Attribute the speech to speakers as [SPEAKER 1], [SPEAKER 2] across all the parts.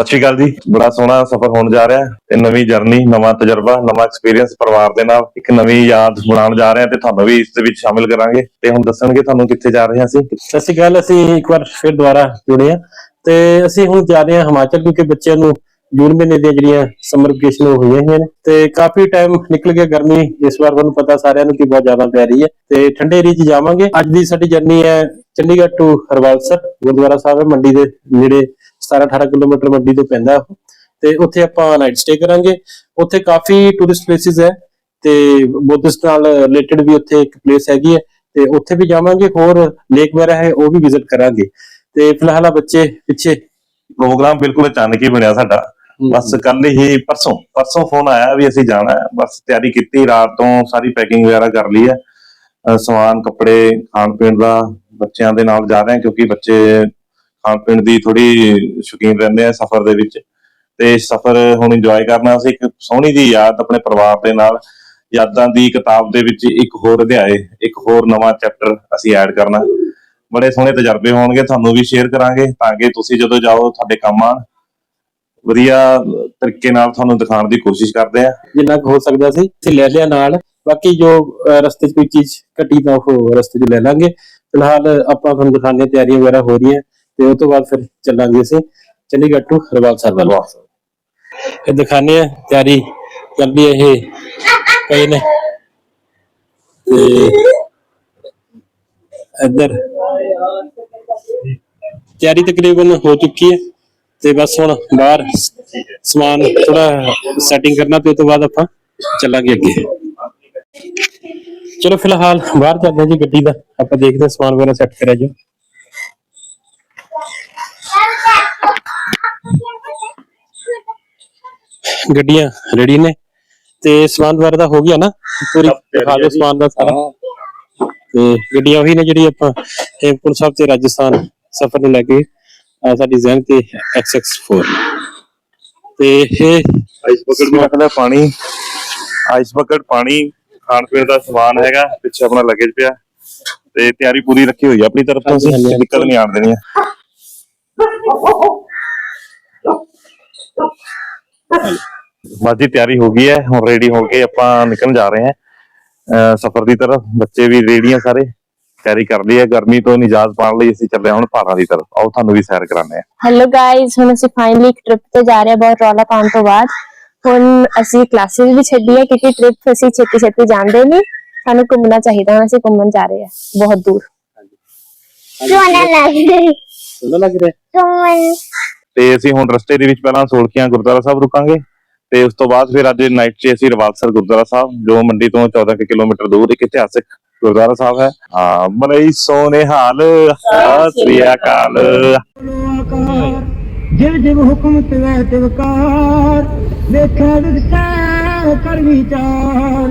[SPEAKER 1] ਸਤਿ ਸ਼੍ਰੀ ਅਕਾਲ ਜੀ। ਬੜਾ ਸੋਹਣਾ ਸਫ਼ਰ ਹੋਣ ਜਾ ਰਿਹਾ ਤੇ ਨਵੀਂ ਜਰਨੀ ਨਵਾਂ ਤਜਰਬਾ, ਨਵਾਂ ਐਕਸਪੀਰੀਅੰਸ ਪਰਿਵਾਰ ਦੇ ਨਾਲ, ਇੱਕ ਨਵੀਂ ਯਾਦ ਬਣਾਉਣ ਜਾ ਰਹੇ ਹਾਂ ਤੇ ਤੁਹਾਨੂੰ ਵੀ ਇਸ ਦੇ ਵਿੱਚ ਸ਼ਾਮਿਲ ਕਰਾਂਗੇ। ਤੇ ਹੁਣ ਦੱਸਣਗੇ ਤੁਹਾਨੂੰ ਕਿੱਥੇ ਜਾ ਰਹੇ ਹਾਂ ਅਸੀਂ।
[SPEAKER 2] ਸਤਿ ਸ਼੍ਰੀ ਅਕਾਲ, ਅਸੀਂ ਇੱਕ ਵਾਰ ਫਿਰ ਦੁਬਾਰਾ ਜੁੜੇ ਹਾਂ। ਤੇ ਅਸੀਂ ਹੁਣ ਜਾ ਰਹੇ ਹਾਂ ਹਿਮਾਚਲ ਕਿਉਂਕਿ ਬੱਚਿਆਂ ਨੂੰ ਜੂਨ ਮਹੀਨੇ ਦੀਆਂ ਜਿਹੜੀਆਂ ਸਮਰ ਵਕੇਸ਼ਨ ਹੋਈਆਂ ਹੋਈਆਂ ਨੇ। ਤੇ ਕਾਫੀ ਟਾਈਮ ਨਿਕਲ ਗਿਆ ਗਰਮੀ, ਇਸ ਵਾਰ ਤੁਹਾਨੂੰ ਪਤਾ ਸਾਰਿਆਂ ਨੂੰ ਕਿ ਬਹੁਤ ਜ਼ਿਆਦਾ ਪੈ ਰਹੀ ਹੈ। ਤੇ ਠੰਡੇ ਏਰੀਆ 'ਚ ਜਾਵਾਂਗੇ। ਅੱਜ ਦੀ ਸਾਡੀ ਜਰਨੀ ਹੈ ਚੰਡੀਗੜ੍ਹ ਟੂ ਹਰਵਾਲਸਰ ਗੁਰਦੁਆਰਾ ਸਾਹਿਬ ਹੈ, ਮੰਡੀ ਦੇ ਨੇੜੇ। 17 18 ਕਿਲੋਮੀਟਰ ਮੰਡੀ ਤੋਂ ਪੈਂਦਾ ਉਹ। ਤੇ ਉੱਥੇ ਆਪਾਂ ਨਾਈਟ ਸਟੇ ਕਰਾਂਗੇ। ਉੱਥੇ ਕਾਫੀ ਟੂਰਿਸਟ ਪਲੇਸਿਸ ਹੈ ਤੇ ਬੁੱਧਿਸਟ ਨਾਲ ਰਿਲੇਟਡ ਵੀ ਉੱਥੇ ਇੱਕ ਪਲੇਸ ਹੈਗੀ ਹੈ। ਤੇ ਉੱਥੇ ਵੀ ਜਾਵਾਂਗੇ ਹੋਰ ਲੇਕ ਵਗੈਰਾ ਹੈ ਉਹ ਵੀ ਵਿਜ਼ਿਟ ਕਰਾਂਗੇ। ਤੇ ਫਿਲਹਾਲ ਆ ਬੱਚੇ ਪਿੱਛੇ।
[SPEAKER 1] ਪ੍ਰੋਗਰਾਮ ਬਿਲਕੁਲ ਅਚਾਨਕ ਹੀ ਬਣਿਆ ਸਾਡਾ। ਬਸ ਕੱਲ ਹੀ ਪਰਸੋਂ ਪਰਸੋਂ ਫੋਨ ਆਇਆ ਵੀ ਅਸੀਂ ਜਾਣਾ ਹੈ। ਬਸ ਤਿਆਰੀ ਕੀਤੀ ਰਾਤ ਤੋਂ ਸਾਰੀ ਪੈਕਿੰਗ ਵਗੈਰਾ ਕਰ ਲਈ ਹੈ। ਸਮਾਨ ਕੱਪੜੇ ਖਾਣ ਪੀਣ ਦਾ ਬੱਚਿਆਂ ਦੇ ਨਾਲ ਜਾ ਰਹੇ ਹਾਂ ਕਿਉਂਕਿ ਬੱਚੇ ਖਾਣ ਪੀਣ ਦੀ ਥੋੜੀ ਸ਼ੌਕੀਨ ਰਹਿੰਦੇ ਆ ਸਫ਼ਰ ਦੇ ਵਿੱਚ ਤੇ ਸਫ਼ਰ ਹੁਣ ਇੰਜੋਏ ਕਰਨਾ ਅਸੀਂ ਇੱਕ ਸੋਹਣੀ ਜੀ ਯਾਦ ਆਪਣੇ ਪਰਿਵਾਰ ਦੇ ਨਾਲ, ਯਾਦਾਂ ਦੀ ਕਿਤਾਬ ਦੇ ਵਿੱਚ ਇੱਕ ਹੋਰ ਅਧਿਆਏ, ਇੱਕ ਹੋਰ ਨਵਾਂ ਚੈਪਟਰ ਅਸੀਂ ਐਡ ਕਰਨਾ। ਬੜੇ ਸੋਹਣੇ ਤਜਰਬੇ ਹੋਣਗੇ, ਤੁਹਾਨੂੰ ਵੀ ਸ਼ੇਅਰ ਕਰਾਂਗੇ ਤਾਂ ਕਿ ਤੁਸੀਂ ਜਦੋਂ ਜਾਓ ਤੁਹਾਡੇ ਕੰਮ ਆਉਣ। ਵਧੀਆ ਤਰੀਕੇ ਨਾਲ ਤੁਹਾਨੂੰ ਦਿਖਾਉਣ ਦੀ ਕੋਸ਼ਿਸ਼ ਕਰਦੇ ਆ।
[SPEAKER 2] ਜਿੰਨਾ ਕੁ ਹੋ ਸਕਦਾ ਸੀ, ਅਸੀਂ ਲੈ ਲਿਆ ਨਾਲ। ਬਾਕੀ ਜੋ ਰਸਤੇ 'ਚ ਕੋਈ ਚੀਜ਼ ਘਟੀ ਤਾਂ ਉਹ ਰਸਤੇ 'ਚ ਲੈ ਲਾਂਗੇ। ਫਿਲਹਾਲ ਆਪਾਂ ਤੁਹਾਨੂੰ ਦਿਖਾਣੇ ਤਿਆਰੀਆਂ ਵਗੈਰਾ ਹੋ ਰਹੀਆਂ। ਤੇ ਉਸ ਤੋਂ ਬਾਅਦ ਫਿਰ ਚੱਲਾਂਗੇ ਅਸੀਂ ਚੰਡੀਗੜ੍ਹ ਟੂ ਹਰਵਾਲਸਰ ਵੱਲ ਇਹ ਦਿਖਾਣੇ ਆ ਤਿਆਰੀ ਚੱਲ ਰਹੀ ਹੈ ਇਹ ਪਏ ਨੇ ਤੇ ਇੱਧਰ ਤਿਆਰੀ ਤਕਰੀਬਨ ਹੋ ਚੁੱਕੀ ਹੈ ਤੇ ਬਸ ਹੁਣ ਬਾਹਰ ਸਮਾਨ ਥੋੜਾ ਸੈਟਿੰਗ ਕਰਨਾ ਤੇ ਉਸ ਤੋਂ ਬਾਅਦ ਆਪਾਂ ਚੱਲਾਂਗੇ ਅੱਗੇ ਚਲੋ ਫਿਲਹਾਲ ਬਾਹਰ ਚੱਲਦੇ ਹਾਂ ਜੀ ਗੱਡੀ ਦਾ ਆਪਾਂ ਦੇਖਦੇ ਹਾਂ ਸਮਾਨ ਵਗੈਰਾ ਸੈੱਟ ਕਰਿਆ ਜੀ ਗੱਡੀਆਂ ਰੈਡੀ ਨੇ। ਤੇ ਸਮਾਨ ਦਾ ਹੋ ਗਿਆ ਨਾ? ਪੂਰੀ ਦਿਖਾ ਦਿਓ ਸਮਾਨ ਦਾ ਸਾਰਾ। ਤੇ ਗੱਡੀਆਂ ਉਹੀ ਨੇ ਜਿਹੜੀ ਆਪਾਂ ਹੇਮਕੁੰਟ ਸਾਹਿਬ ਤੇ ਰਾਜਸਥਾਨ ਸਫ਼ਰ ਨੂੰ ਲੈ ਕੇ ਆਹ ਸਾਡੀ ਜ਼ੈਨ ਤੇ XX4 ਤੇ ਇਹ
[SPEAKER 1] ਆਈਸ ਬਕਟ ਵੀ ਰੱਖਦਾ ਪਾਣੀ। ਆਈਸ ਬਕਟ ਪਾਣੀ ਖਾਣ ਪੀਣ ਦਾ ਸਮਾਨ ਹੈਗਾ ਪਿੱਛੇ ਆਪਣਾ ਲਗੇਜ ਪਿਆ। ਤੇ ਤਿਆਰੀ ਪੂਰੀ ਰੱਖੀ ਹੋਈ ਆ ਆਪਣੀ ਤਰਫ ਤੋਂ। ਅਸੀਂ। ਦਿੱਕਤ ਨਹੀਂ ਆਣ ਦੇਣੀ ਆ। ਬਸ ਜੀ ਤਿਆਰੀ ਹੋ ਗਈ ਹੈ ਹੁਣ ਰੈਡੀ ਹੋ ਕੇ ਆਪਾਂ ਨਿਕਲਣ ਜਾ ਰਹੇ ਹਾਂ। ਅਹ ਸਫ਼ਰ ਦੀ ਤਰਫ ਬੱਚੇ ਵੀ ਰੈਡੀ ਆ ਸਾਰੇ ਤਿਆਰੀ ਕਰ ਲਈ ਹੈ। ਗਰਮੀ ਤੋਂ ਨਿਜਾਤ ਪਾਉਣ ਲਈ ਅਸੀਂ ਚੱਲੇ ਹਾਂ ਹੁਣ ਪਹਾੜਾਂ ਦੀ ਤਰਫ। ਆਓ ਤੁਹਾਨੂੰ ਵੀ ਸੈਰ ਕਰਾਉਂਦੇ ਆ
[SPEAKER 3] ਹੈਲੋ ਗਾਇਜ਼ ਹੁਣ ਅਸੀਂ ਫਾਈਨਲੀ ਇੱਕ ਟ੍ਰਿਪ ਤੇ ਜਾ ਰਹੇ ਹਾਂ ਬਹੁਤ ਰੌਲਾ ਪਾਉਣ ਤੋਂ ਬਾਅਦ। ਹੁਣ ਅਸੀਂ ਕਲਾਸਿਸ ਵੀ ਛੱਡੀ ਹੈ ਕਿਉਂਕਿ ਟ੍ਰਿਪ ਅਸੀਂ ਛੇਤੀ ਛੇਤੀ ਜਾਂਦੇ ਨਹੀਂ। ਸਾਨੂੰ ਘੁੰਮਣਾ ਚਾਹੀਦਾ ਹੁਣ ਅਸੀਂ ਘੁੰਮਣ ਜਾ ਰਹੇ ਹਾਂ ਬਹੁਤ ਦੂਰ।
[SPEAKER 4] ਸੋਹਣਾ ਲੱਗ ਰਿਹਾ।
[SPEAKER 2] ਸੋਹਣਾ ਲੱਗ ਰਿਹਾ।
[SPEAKER 4] ਸੋਹਣਾ।
[SPEAKER 1] ਤੇ ਅਸੀਂ ਹੁਣ ਰਸਤੇ ਦੇ ਵਿੱਚ ਪਹਿਲਾਂ ਸੋਲਖੀਆਂ ਗੁਰਦੁਆਰਾ ਸਾਹਿਬ ਰੁਕਾਂਗੇ ਤੇ ਉਸ ਤੋਂ ਬਾਅਦ ਫਿਰ ਅੱਜ ਨਾਈਟ 'ਚ ਅਸੀਂ ਰਵਾਲਸਰ ਗੁਰਦੁਆਰਾ ਸਾਹਿਬ, ਜੋ ਮੰਡੀ ਤੋਂ 14 ਕਿਲੋਮੀਟਰ ਦੂਰ ਇੱਕ ਇਤਿਹਾਸਿਕ ਗੁਰਦੁਆਰਾ ਸਾਹਿਬ ਹੈ। ਹਾਂ ਬੜੇ ਹੀ ਹਾਲ, ਸਤਿ ਸ੍ਰੀ ਅਕਾਲ।
[SPEAKER 5] ਜਿਵ ਜਿਵ ਹੁਕਮ ਤਿਵੈ ਤਿਵਕਾਰ ਦੇਖੈ ਵਿਚਾਰ ਕਰ ਵਿਚਾਰ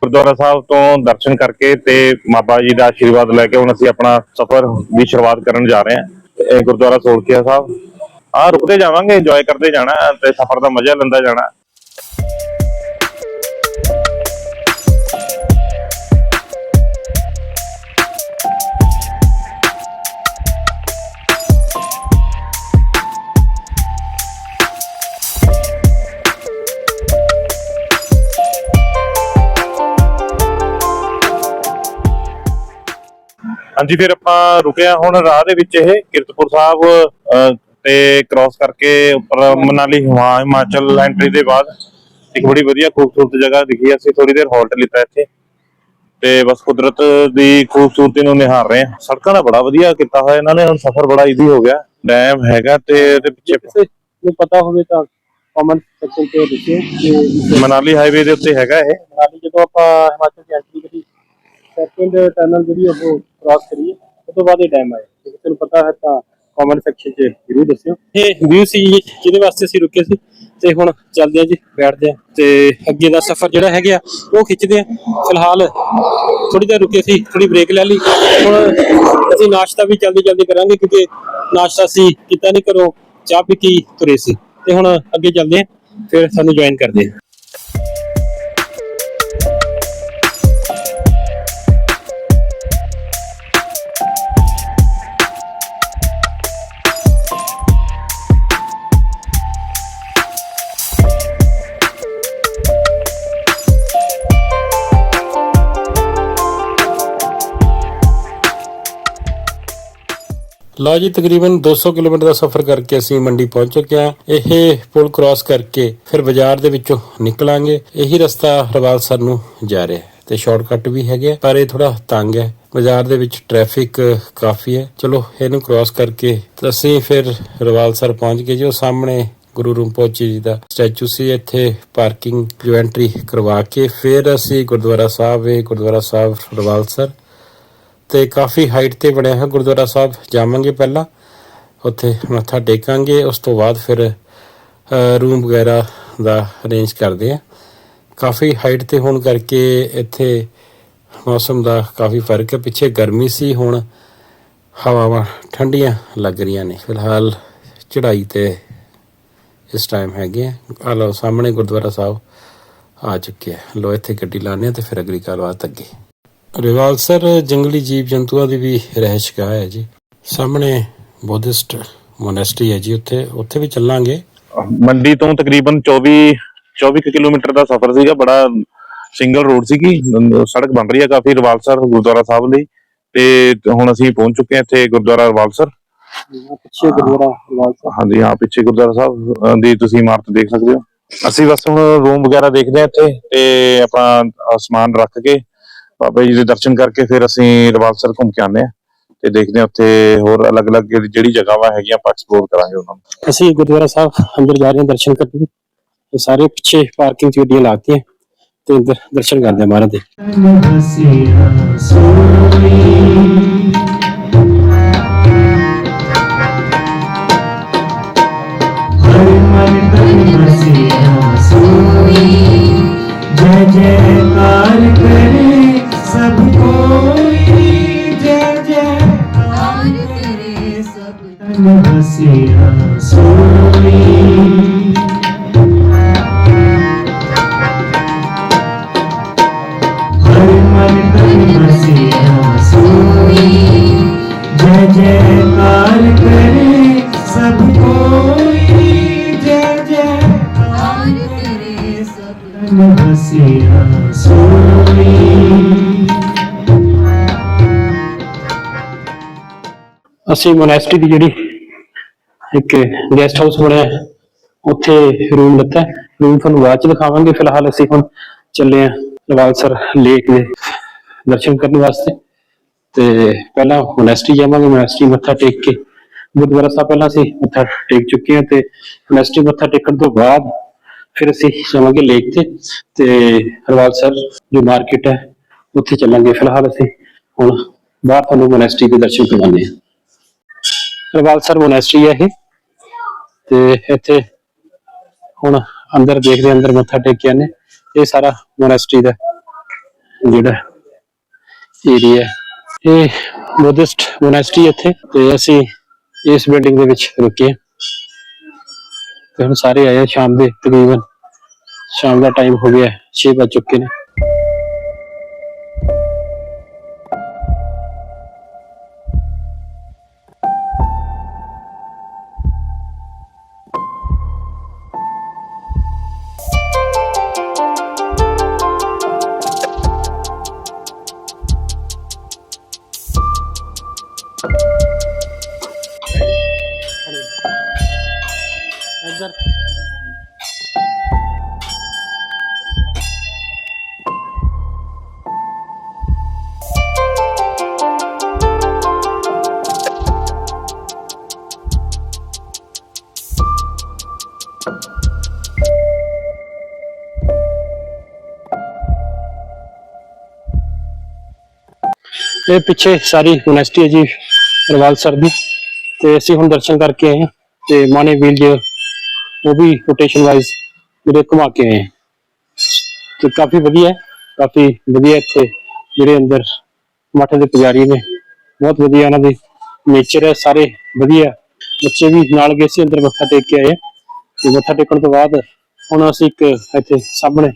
[SPEAKER 1] ਗੁਰਦੁਆਰਾ ਸਾਹਿਬ ਤੋਂ ਦਰਸ਼ਨ ਕਰਕੇ ਤੇ ਮਾਬਾ ਜੀ ਦਾ ਆਸ਼ੀਰਵਾਦ ਲੈ ਕੇ ਹੁਣ ਅਸੀਂ ਆਪਣਾ ਸਫ਼ਰ ਦੀ ਸ਼ੁਰੂਆਤ ਕਰਨ ਜਾ ਰਹੇ ਹਾਂ। ਇਹ ਗੁਰਦੁਆਰਾ ਸੋਲਕੀਆ ਸਾਹਿਬ ਆ ਰੁਕਦੇ ਜਾਵਾਂਗੇ ਇੰਜੋਏ ਕਰਦੇ ਜਾਣਾ ਤੇ ਸਫ਼ਰ ਦਾ ਮਜ਼ਾ ਲੈਂਦਾ ਜਾਣਾ। ਹਾਂਜੀ ਫਿਰ ਆਪਾਂ ਰੁਕਿਆ ਹੁਣ ਰਾਹ ਦੇ ਵਿੱਚ ਇਹ ਕਿਰਤਪੁਰ ਸਾਹਿਬ ਅਹ, ਤੇ ਕ੍ਰਾਸ ਕਰਕੇ ਉੱਪਰ ਮਨਾਲੀ ਹਿਮਾ- ਹਿਮਾਚਲ ਐਂਟਰੀ ਦੇ ਬਾਅਦ ਇੱਕ ਬੜੀ ਵਧੀਆ ਖੂਬਸੂਰਤ ਜਗ੍ਹਾ ਦਿਖੀ। ਅਸੀਂ ਥੋੜੀ ਦੇਰ ਹਾਲਟ ਲਿੱਤਾ ਇੱਥੇ ਤੇ ਬਸ ਕੁਦਰਤ ਦੀ ਖੂਬਸੂਰਤੀ ਨੂੰ ਨਿਹਾਰ ਰਹੇ ਹਾਂ। ਸੜਕਾਂ ਦਾ ਬੜਾ ਵਧੀਆ ਕੀਤਾ ਹੋਇਆ। ਇਹਨਾਂ ਨੇ ਹੁਣ ਸਫ਼ਰ ਬੜਾ ਈਜ਼ੀ ਹੋ ਗਿਆ। ਡੈਮ ਹੈਗਾ ਤੇ ਤੇ ਪਿੱਛੇ
[SPEAKER 2] ਨੂੰ ਪਤਾ ਹੋਵੇ ਤਾਂ ਕਮੈਂਟ ਸੈਕਸ਼ਨ ਤੇ ਦੱਸਿਓ ਕਿ
[SPEAKER 1] ਮਨਾਲੀ ਹਾਈਵੇ ਦੇ ਉੱਤੇ ਹੈਗਾ ਇਹ।
[SPEAKER 2] ਮਨਾਲੀ ਜਦੋਂ ਆਪਾਂ ਹਿਮਾਚਲ ਦੀ ਐਂਟਰੀ ਕਰੀ ਸੈਕੰਡ ਟਨਲ ਜਿਹੜੀ ਉਹ ਕ੍ਰਾਸ ਕਰੀਏ ਤੋਂ ਬਾਅਦ ਇਹ ਟਾਈਮ ਆਇਆ ਜੇ ਤੁਹਾਨੂੰ ਪਤਾ ਹੈ ਤਾਂ ਕਮੈਂਟ ਸੈਕਸ਼ਨ 'ਚ ਜ਼ਰੂਰ ਦੱਸਿਓ। ਇਹ ਵਿਊ ਸੀ ਜੀ, ਜਿਹਦੇ ਵਾਸਤੇ ਅਸੀਂ ਰੁਕੇ ਸੀ। ਤੇ ਹੁਣ ਚੱਲਦੇ ਆ ਜੀ ਬੈਠਦੇ ਆ ਤੇ ਅੱਗੇ ਦਾ ਸਫ਼ਰ ਜਿਹੜਾ ਹੈਗਾ ਉਹ ਖਿੱਚਦੇ ਆ ਫਿਲਹਾਲ ਥੋੜੀ ਦੇਰ ਰੁਕੇ ਸੀ ਥੋੜੀ ਬ੍ਰੇਕ ਲੈ ਲਈ। ਹੁਣ ਅਸੀਂ ਨਾਸ਼ਤਾ ਵੀ ਜਲਦੀ ਜਲਦੀ ਕਰਾਂਗੇ ਕਿਉਂਕਿ ਨਾਸ਼ਤਾ ਅਸੀਂ ਕੀਤਾ ਨਹੀਂ ਕਰੋ ਚਾਹ ਪੀ ਕੇ ਤੁਰੇ ਸੀ। ਤੇ ਹੁਣ ਅੱਗੇ ਚੱਲਦੇ ਆ ਫਿਰ ਸਾਨੂੰ ਜੁਆਇਨ ਕਰਦੇ ਆ ਲਓ ਜੀ ਤਕਰੀਬਨ 200 ਕਿਲੋਮੀਟਰ ਦਾ ਸਫ਼ਰ ਕਰਕੇ ਅਸੀਂ ਮੰਡੀ ਪਹੁੰਚ ਚੁੱਕੇ ਹਾਂ। ਇਹ ਪੁਲ ਕ੍ਰਾਸ ਕਰਕੇ ਫਿਰ ਬਾਜ਼ਾਰ ਦੇ ਵਿੱਚੋਂ ਨਿਕਲਾਂਗੇ। ਇਹੀ ਰਸਤਾ ਹਰਵਾਲਸਰ ਨੂੰ ਜਾ ਰਿਹਾ ਹੈ ਤੇ ਸ਼ਾਰਟਕਟ ਵੀ ਹੈਗੇ ਆ, ਪਰ ਇਹ ਥੋੜਾ ਤੰਗ ਹੈ। ਬਾਜ਼ਾਰ ਦੇ ਵਿੱਚ ਟ੍ਰੈਫਿਕ ਕਾਫੀ ਹੈ। ਚਲੋ ਇਹਨੂੰ ਕ੍ਰਾਸ ਕਰਕੇ ਅਸੀਂ ਫਿਰ ਰਵਾਲਸਰ ਪਹੁੰਚ ਗਏ ਜੀ। ਉਹ ਸਾਹਮਣੇ ਗੁਰੂ ਰਿੰਪੋਚੀ ਜੀ ਦਾ ਸਟੈਚੂ ਸੀ। ਇੱਥੇ ਪਾਰਕਿੰਗ ਜੋ ਐਂਟਰੀ ਕਰਵਾ ਕੇ ਫਿਰ ਅਸੀਂ ਗੁਰਦੁਆਰਾ ਸਾਹਿਬ ਇਹ ਗੁਰਦੁਆਰਾ ਸਾਹਿਬ ਰਵਾਲਸਰ ਤੇ ਕਾਫੀ ਹਾਈਟ ਤੇ ਬਣਿਆ ਹੈ ਗੁਰਦੁਆਰਾ ਸਾਹਿਬ ਜਾਵਾਂਗੇ ਪਹਿਲਾਂ। ਉੱਥੇ ਮੱਥਾ ਟੇਕਾਂਗੇ, ਉਸ ਤੋਂ ਬਾਅਦ ਫਿਰ ਰੂਮ ਵਗੈਰਾ ਦਾ ਅਰੇਂਜ ਕਰਦੇ ਆ ਕਾਫੀ ਹਾਈਟ ਤੇ ਹੋਣ ਕਰਕੇ ਇੱਥੇ ਮੌਸਮ ਦਾ ਕਾਫੀ ਫ਼ਰਕ ਹੈ। ਪਿੱਛੇ ਗਰਮੀ ਸੀ, ਹੁਣ ਹਵਾਵਾਂ ਠੰਡੀਆਂ ਲੱਗ ਰਹੀਆਂ ਨੇ। ਫਿਲਹਾਲ ਚੜ੍ਹਾਈ ਤੇ ਇਸ ਟਾਈਮ ਹੈਗੇ ਆ ਆਹ ਲਓ, ਸਾਹਮਣੇ ਗੁਰਦੁਆਰਾ ਸਾਹਿਬ ਆ ਚੁੱਕੇ ਆ ਲੋ ਇੱਥੇ ਗੱਡੀ ਲਾਣੇ ਆ ਤੇ ਫਿਰ ਅਗਲੀ ਗੱਲਬਾਤ ਅੱਗੇ। ਰਿਵਾਲਸਰ ਜੰਗਲੀ ਜੀਵ ਜੰਤੂਆਂ ਦੀ ਵੀ ਰਹਿਸ਼ਗਾਹ ਹੈ ਜੀ। ਸਾਹਮਣੇ ਬੁੱਧਿਸਟ ਮੋਨੈਸਟਰੀ ਹੈ ਜੀ ਉੱਥੇ। ਉੱਥੇ ਵੀ ਚੱਲਾਂਗੇ।
[SPEAKER 1] ਮੰਡੀ ਤੋਂ ਤਕਰੀਬਨ 24 24 ਕੁ ਕਿਲੋਮੀਟਰ ਦਾ ਸਫ਼ਰ ਸੀਗਾ। ਬੜਾ ਸਿੰਗਲ ਰੋਡ ਸੀਗੀ। ਸੜਕ ਬਣ ਰਹੀ ਹੈ ਕਾਫੀ ਰਵਾਲਸਰ ਗੁਰਦੁਆਰਾ ਸਾਹਿਬ ਲਈ। ਤੇ ਹੁਣ ਅਸੀਂ ਪਹੁੰਚ ਚੁੱਕੇ ਹਾਂ ਇੱਥੇ ਗੁਰਦੁਆਰਾ ਰਵਾਲਸਰ
[SPEAKER 2] ਪਿੱਛੇ ਗੁਰਦੁਆਰਾ ਰਿਵਾਲਸਰ
[SPEAKER 1] ਹਾਂਜੀ ਹਾਂ ਪਿੱਛੇ ਗੁਰਦੁਆਰਾ ਸਾਹਿਬ ਦੀ ਤੁਸੀਂ ਇਮਾਰਤ ਦੇਖ ਸਕਦੇ ਹੋ। ਅਸੀਂ ਬਸ ਹੁਣ ਰੂਮ ਵਗੈਰਾ ਦੇਖਦੇ ਹਾਂ ਇੱਥੇ ਤੇ ਆਪਣਾ ਸਮਾਨ ਰੱਖ ਕੇ ਬਾਬਾ ਜੀ ਦੇ ਦਰਸ਼ਨ ਕਰਕੇ ਫਿਰ ਅਸੀਂ ਰਵਾਲਸਰ ਘੁੰਮ ਕੇ ਆਨੇ ਆ ਤੇ ਦੇਖਦੇ ਆ ਉੱਥੇ ਹੋਰ ਅਲੱਗ-ਅਲੱਗ ਜਿਹੜੀ ਜਗ੍ਹਾਵਾਂ ਹੈਗੀਆਂ ਆਪਾਂ ਐਕਸਪਲੋਰ ਕਰਾਂਗੇ ਉਹਨਾਂ ਨੂੰ।
[SPEAKER 2] ਅਸੀਂ ਗੁਰਦੁਆਰਾ ਸਾਹਿਬ ਅੰਦਰ ਜਾ ਰਹੇ ਹਾਂ ਦਰਸ਼ਨ ਕਰਨ ਤੇ ਸਾਰੇ ਪਿੱਛੇ ਪਾਰਕਿੰਗ 'ਚ ਗੱਡੀਆਂ ਲਾਤੀ ਹੈ ਤੇ ਅੰਦਰ ਦਰਸ਼ਨ ਕਰਦੇ ਆ ਮਹਾਰਾਜ ਦੇ।
[SPEAKER 5] ਜੈ ਜੈ ਕਾਰ ਕਰੇ हसिया सोई
[SPEAKER 2] ਅਸੀਂ ਮੋਨੈਸਟਰੀ ਦੀ ਜਿਹੜੀ ਇੱਕ ਗੈਸਟ ਹਾਊਸ ਬਣਿਆ ਹੈ, ਉੱਥੇ ਰੂਮ ਲਿੱਤਾ ਰੂਮ ਤੁਹਾਨੂੰ ਬਾਅਦ ਚ ਦਿਖਾਵਾਂਗੇ। ਫਿਲਹਾਲ ਅਸੀਂ ਹੁਣ ਚੱਲੇ ਆ ਰਵਾਲਸਰ ਲੇਕ ਦੇ ਦਰਸ਼ਨ ਕਰਨ ਵਾਸਤੇ। ਤੇ ਪਹਿਲਾਂ ਮੋਨੈਸਟਰੀ ਜਾਵਾਂਗੇ। ਮੋਨੈਸਟਰੀ ਮੱਥਾ ਟੇਕ ਕੇ ਗੁਰਦੁਆਰਾ ਸਾਹਿਬ ਪਹਿਲਾਂ ਅਸੀਂ ਮੱਥਾ ਟੇਕ ਚੁੱਕੇ ਹਾਂ ਤੇ ਮੋਨੈਸਟਰੀ ਮੱਥਾ ਟੇਕਣ ਤੋਂ ਬਾਅਦ ਫਿਰ ਅਸੀਂ ਜਾਵਾਂਗੇ ਲੇਕ ਤੇ। ਤੇ ਰਵਾਲਸਰ ਜੋ ਮਾਰਕੀਟ ਹੈ ਉੱਥੇ ਚੱਲਾਂਗੇ। ਫਿਲਹਾਲ ਅਸੀਂ ਹੁਣ ਬਾਹਰ ਤੁਹਾਨੂੰ ਮੋਨੈਸਟਰੀ ਦੇ ਦਰਸ਼ਨ ਕਰਵਾਉਂਦੇ ਹਾਂ। ਰਵਾਲਸਰ ਮੋਨੈਸਟਰੀ ਹੈ ਇਹ। ਤੇ ਇੱਥੇ ਹੁਣ ਅੰਦਰ ਦੇਖਦੇ, ਅੰਦਰ ਮੱਥਾ ਟੇਕ ਕੇ ਇਹ ਸਾਰਾ ਮੋਨੈਸਟਰੀ ਦਾ ਜਿਹੜਾ ਏਰੀਆ ਇਹ ਬੁੱਧਿਸਟ ਮੋਨੈਸਟਰੀ ਇੱਥੇ। ਤੇ ਅਸੀਂ ਇਸ ਬਿਲਡਿੰਗ ਦੇ ਵਿੱਚ ਰੁਕੇ ਹਾਂ। ਤੇ ਹੁਣ ਸਾਰੇ ਆਏ ਆ ਸ਼ਾਮ ਦੇ, ਤਕਰੀਬਨ ਸ਼ਾਮ ਦਾ ਟਾਈਮ ਹੋ ਗਿਆ 6 ਵਜ ਚੁੱਕੇ ਨੇ। ਇਹ ਪਿੱਛੇ ਸਾਰੀ ਯੂਨੀਵਰਸਿਟੀ ਹੈ ਜੀ, ਰਵਾਲ ਸਰ ਦੀ। ਤੇ ਅਸੀਂ ਹੁਣ ਦਰਸ਼ਨ ਕਰਕੇ ਆਏ ਹਾਂ ਤੇ ਮਾਨੇ ਵੀਲ ਜੇ ਉਹ ਵੀ ਰੋਟੇਸ਼ਨ ਵਾਈਜ਼ ਜਿਹੜੇ ਘੁਮਾ ਕੇ ਆਏ ਤੇ ਕਾਫੀ ਵਧੀਆ ਕਾਫੀ ਵਧੀਆ ਇੱਥੇ ਜਿਹੜੇ ਅੰਦਰ ਮੱਠ ਦੇ ਪੁਜਾਰੀ ਨੇ। ਬਹੁਤ ਵਧੀਆ ਉਹਨਾਂ ਦੇ ਨੇਚਰ ਹੈ, ਸਾਰੇ ਵਧੀਆ। ਬੱਚੇ ਵੀ ਨਾਲ ਗਏ ਸੀ, ਅੰਦਰ ਮੱਥਾ ਟੇਕ ਕੇ ਆਏ ਤੇ ਮੱਥਾ ਟੇਕਣ ਤੋਂ ਬਾਅਦ ਹੁਣ ਅਸੀਂ ਇੱਕ ਇੱਥੇ ਸਾਹਮਣੇ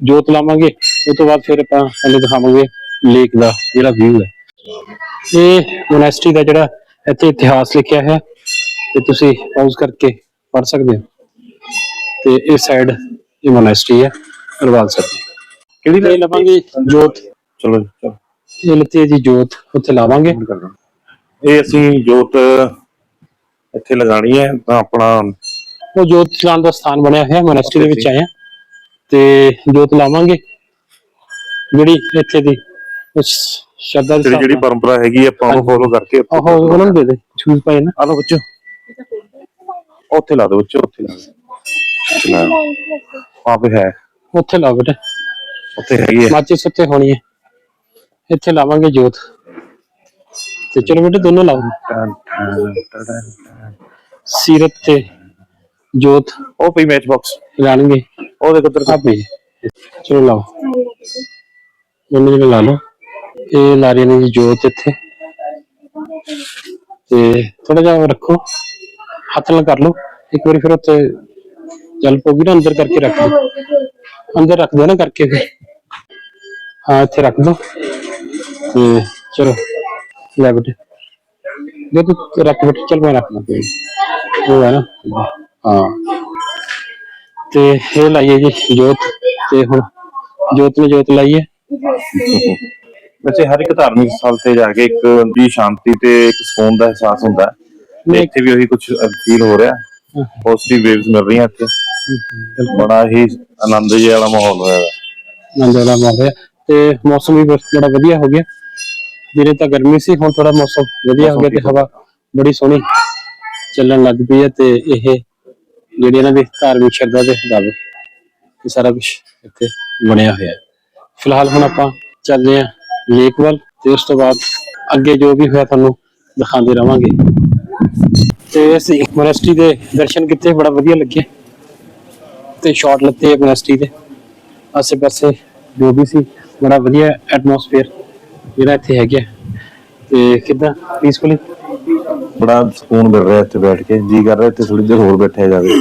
[SPEAKER 2] ਜੋਤ ਲਾਵਾਂਗੇ ਉਸ ਤੋਂ ਬਾਅਦ ਫਿਰ ਆਪਾਂ ਤੁਹਾਨੂੰ ਦਿਖਾਵਾਂਗੇ। ਲੇਕ ਦਾ ਜਿਹੜਾ ਵਿਊ ਹੈ। ਇਹ ਯੂਨੀਵਰਸਿਟੀ ਦਾ ਜਿਹੜਾ ਇੱਥੇ ਇਤਿਹਾਸ ਲਿਖਿਆ ਹੈ ਤੇ ਤੁਸੀਂ ਪਾਉਜ਼ ਕਰਕੇ ਪੜ ਸਕਦੇ ਹੋ। ਤੇ ਇਸ ਸਾਈਡ ਇਹ ਯੂਨੀਵਰਸਿਟੀ ਹੈ ਅਰਵਾਲ ਸਾਹਿਬ ਦੀ। ਕਿਹੜੀ ਲੈ ਲਵਾਂਗੇ ਜੋਤ।
[SPEAKER 1] ਚਲੋ ਜੀ, ਚਲੋ।
[SPEAKER 2] ਇਹ ਲੱਤੀ ਜੀ ਜੋਤ ਉੱਥੇ ਲਾਵਾਂਗੇ।
[SPEAKER 1] ਇਹ ਅਸੀਂ ਜੋਤ ਇੱਥੇ ਲਗਾਣੀ ਹੈ ਤਾਂ ਆਪਣਾ
[SPEAKER 2] ਉਹ ਜੋਤ ਚਲਾਉਣ ਦਾ ਸਥਾਨ ਬਣਿਆ ਹੋਇਆ ਯੂਨੀਵਰਸਿਟੀ ਦੇ ਵਿੱਚ ਆਏ ਹਾਂ। ਤੇ ਜੋਤ ਲਾਵਾਂਗੇ। ਜਿਹੜੀ ਇੱਥੇ ਦੀ ਕੁਛ ਸ਼ਰਧਾ ਦੇ
[SPEAKER 1] ਜਿਹੜੀ ਪਰੰਪਰਾ ਹੈਗੀ ਆ, ਆਪਾਂ ਉਹਨੂੰ ਫੋਲੋ ਕਰਕੇ
[SPEAKER 2] ਆਹੋ ਉਹਨਾਂ ਨੂੰ ਦੇ ਦੇ ਸ਼ੂਜ਼ ਪਾਏ ਨਾ।
[SPEAKER 1] ਆ ਲਓ ਬੱਚੋ। ਉੱਥੇ ਲਾ ਦਿਓ ਬੱਚੋ ਉੱਥੇ ਲਾ ਦਿਓ। पे ਹੈ।
[SPEAKER 2] ਉੱਥੇ ਲਾ ਬੇਟਾ।
[SPEAKER 1] ਉੱਥੇ ਹੈਗੀ ਹੈ
[SPEAKER 2] ਮਾਚਿਸ ਉੱਥੇ ਹੋਣੀ ਹੈ। ਇੱਥੇ ਲਾਵਾਂਗੇ ਜੋਤ। ਤੇ ਚਲੋ ਬੇਟੇ ਦੋਨੋਂ ਲਾਓ।
[SPEAKER 1] ਟਨ, ਟਨ, ਟਨ, ਟਨ।
[SPEAKER 2] ਸੀਰਤ ਤੇ ਜੋਤ
[SPEAKER 1] ਉਹ ਪਈ ਮੈਚ ਬਾਕਸ
[SPEAKER 2] ਲਾਣਗੇ।
[SPEAKER 1] ਉਹ ਦੇਖੋ ਉੱਧਰ
[SPEAKER 2] ਆ ਪਈ ਚਲੋ ਲਾਓ। ਦੋਨੋਂ ਜਿਹੜੇ ਲਾ ਲਓ। ਇਹ ਲਾ ਰਹੇ ਨੇ ਜੀ ਜੋਤ ਇੱਥੇ। ਤੇ ਥੋੜਾ ਜਿਹਾ ਉਹ ਰੱਖੋ। ਹੱਥ ਨਾਲ ਕਰ ਲਓ। ਇੱਕ ਵਾਰੀ ਫਿਰ ਉੱਥੇ ਚੱਲ ਪੋਗੀ ਨਾ, ਅੰਦਰ ਕਰਕੇ ਰੱਖ ਦਿਓ। ਅੰਦਰ ਰੱਖ ਦਿਓ ਨਾ ਕਰਕੇ ਫਿਰ। ਹਾਂ, ਇੱਥੇ ਰੱਖ ਦਿਓ। ਤੇ ਚਲੋ, ਲੈ ਬੇਟੇ। ਜੇ ਤੂੰ ਰੱਖ ਬੇਟੇ, ਚੱਲ ਮੈਂ ਰੱਖਣਾ ਕੋਈ ਨੀ। ਉਹ ਹੈ ਨਾ। ਹਾਂ। ਤੇ ਇਹ ਲਾਈਏ ਜੀ ਜੋਤ। ਤੇ ਹੁਣ ਜੋਤ ਨੇ ਜੋਤ ਲਾਈ ਹੈ।
[SPEAKER 1] ਵੈਸੇ ਹਰ ਇੱਕ ਧਾਰਮਿਕ ਸਥਲ ਤੇ ਜਾ ਕੇ ਇੱਕ ਦੀ ਸ਼ਾਂਤੀ ਤੇ ਇੱਕ ਸਕੂਨ ਦਾ ਅਹਿਸਾਸ ਹੁੰਦਾ ਹੈ। ਤੇ। ਇੱਥੇ ਵੀ ਉਹੀ ਕੁਝ ਫੀਲ ਹੋ ਰਿਹਾ। ਪੋਜ਼ਿਟਿਵ ਵੇਵਸ ਮਿਲ ਰਹੀਆਂ ਇੱਥੇ। ਬੜਾ ਹੀ ਆਨੰਦ ਜਿਹਾ ਵਾਲਾ ਮਾਹੌਲ ਹੋਇਆ ਹੈ
[SPEAKER 2] ਆਨੰਦ ਵਾਲਾ ਮਾਹੌਲ ਹੈ। ਤੇ ਮੌਸਮ ਵੀ ਬੜਾ ਵਧੀਆ ਹੋ ਗਿਆ। ਜਿਹੜੇ ਤਾਂ ਗਰਮੀ ਸੀ ਹੁਣ ਥੋੜਾ ਮੌਸਮ ਵਧੀਆ ਹੋ ਗਿਆ ਤੇ ਹਵਾ ਬੜੀ ਸੋਹਣੀ ਚੱਲਣ ਲੱਗ ਪਈ ਹੈ ਤੇ ਇਹ ਜਿਹੜੀ ਇਹਨਾਂ ਦੀ ਧਾਰਮਿਕ ਸ਼ਰਧਾ ਦੇ ਮੁਤਾਬਕ ਇਹ ਸਾਰਾ ਕੁਝ ਇੱਥੇ ਬਣਿਆ ਹੋਇਆ ਹੈ। ਫਿਲਹਾਲ ਹੁਣ ਆਪਾਂ ਚੱਲਦੇ ਹਾਂ। ਲੇਕ ਵੱਲ ਤੇ ਉਸ ਤੋਂ ਬਾਅਦ ਅੱਗੇ ਜੋ ਵੀ ਹੋਇਆ ਤੁਹਾਨੂੰ ਦਿਖਾਉਂਦੇ ਰਵਾਂਗੇ। ਤੇ ਅਸੀਂ ਮੋਨੈਸਟਰੀ ਦੇ ਦਰਸ਼ਨ ਕੀਤੇ, ਬੜਾ ਵਧੀਆ ਲੱਗਿਆ। ਤੇ ਸ਼ਾਟ ਲੱਤੇ ਮੋਨੈਸਟਰੀ ਦੇ। ਆਸੇ ਪਾਸੇ ਜੋ ਵੀ ਸੀ, ਬੜਾ ਵਧੀਆ ਐਟਮੋਸਫੇਅਰ ਜਿਹੜਾ ਇੱਥੇ ਹੈਗਾ। ਤੇ ਕਿਦਾਂ ਪੀਸਫੁਲੀ
[SPEAKER 1] ਬੜਾ ਸਕੂਨ ਮਿਲ ਰਿਹਾ ਇੱਥੇ ਬੈਠ ਕੇ। ਜੀ ਕਰ ਰਿਹਾ, ਇੱਥੇ ਥੋੜੀ ਦੇਰ ਹੋਰ ਬੈਠਿਆ ਜਾਵੇ।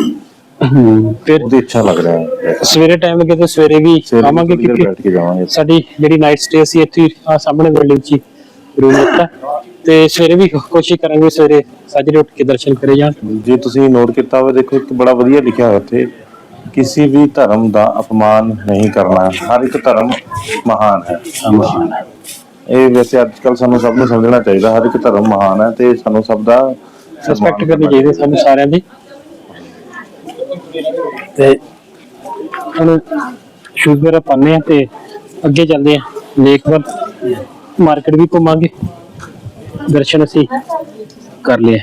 [SPEAKER 2] ਫਿਰ
[SPEAKER 1] ਇੱਛਾ ਲੱਗ ਰਿਹਾ ਹੈ।
[SPEAKER 2] ਸਵੇਰੇ ਟਾਈਮ ਲੱਗੇ ਤੇ ਸਵੇਰੇ ਵੀ
[SPEAKER 1] ਸਵੇਰੇ
[SPEAKER 2] ਆਵਾਂਗੇ
[SPEAKER 1] ਬੈਠ ਕੇ ਜਾਵਾਂਗੇ।
[SPEAKER 2] ਸਾਡੀ ਜਿਹੜੀ ਨਾਈਟ ਸਟੇ ਸੀ ਇੱਥੇ ਆ ਸਾਹਮਣੇ ਬਿਲਡਿੰਗ 'ਚ ਰੂਮ ਲਿੱਤਾ ਤੇ ਸਵੇਰੇ ਵੀ ਕੋਸ਼ਿਸ਼ ਕਰਾਂਗੇ ਸਵੇਰੇ ਸਾਜਰੇ ਉੱਠ ਕੇ ਦਰਸ਼ਨ ਕਰੇ ਜਾਣ।
[SPEAKER 1] ਜੇ ਤੁਸੀਂ ਨੋਟ ਕੀਤਾ ਹੋਵੇ ਦੇਖੋ ਇੱਕ ਬੜਾ ਵਧੀਆ ਲਿਖਿਆ ਹੋਇਆ ਇੱਥੇ ਕਿਸੇ ਵੀ ਧਰਮ ਦਾ ਅਪਮਾਨ ਨਹੀਂ ਕਰਨਾ ਹਰ ਇੱਕ ਧਰਮ ਮਹਾਨ ਹੈ।
[SPEAKER 2] ਮਹਾਨ ਹੈ।
[SPEAKER 1] ਇਹ ਵੈਸੇ ਅੱਜ ਕੱਲ ਸਾਨੂੰ ਸਭ ਨੂੰ ਸਮਝਣਾ ਚਾਹੀਦਾ ਹਰ ਇੱਕ ਧਰਮ ਮਹਾਨ ਹੈ ਤੇ ਸਾਨੂੰ ਸਭ ਦਾ
[SPEAKER 2] ਰਿਸਪੈਕਟ ਕਰਨੀ ਚਾਹੀਦੀ ਹੈ ਸਾਨੂੰ ਸਾਰਿਆਂ ਦੀ। ਤੇ ਹੁਣ ਸ਼ੂਜ਼ ਵਗੈਰਾ ਪਾਉਂਦੇ ਆ ਤੇ ਅੱਗੇ ਚੱਲਦੇ ਆ ਲੇਕ ਵੱਲ ਮਾਰਕੀਟ ਵੀ ਘੁੰਮਾਂਗੇ। ਦਰਸ਼ਨ ਅਸੀਂ ਕਰ ਲਏ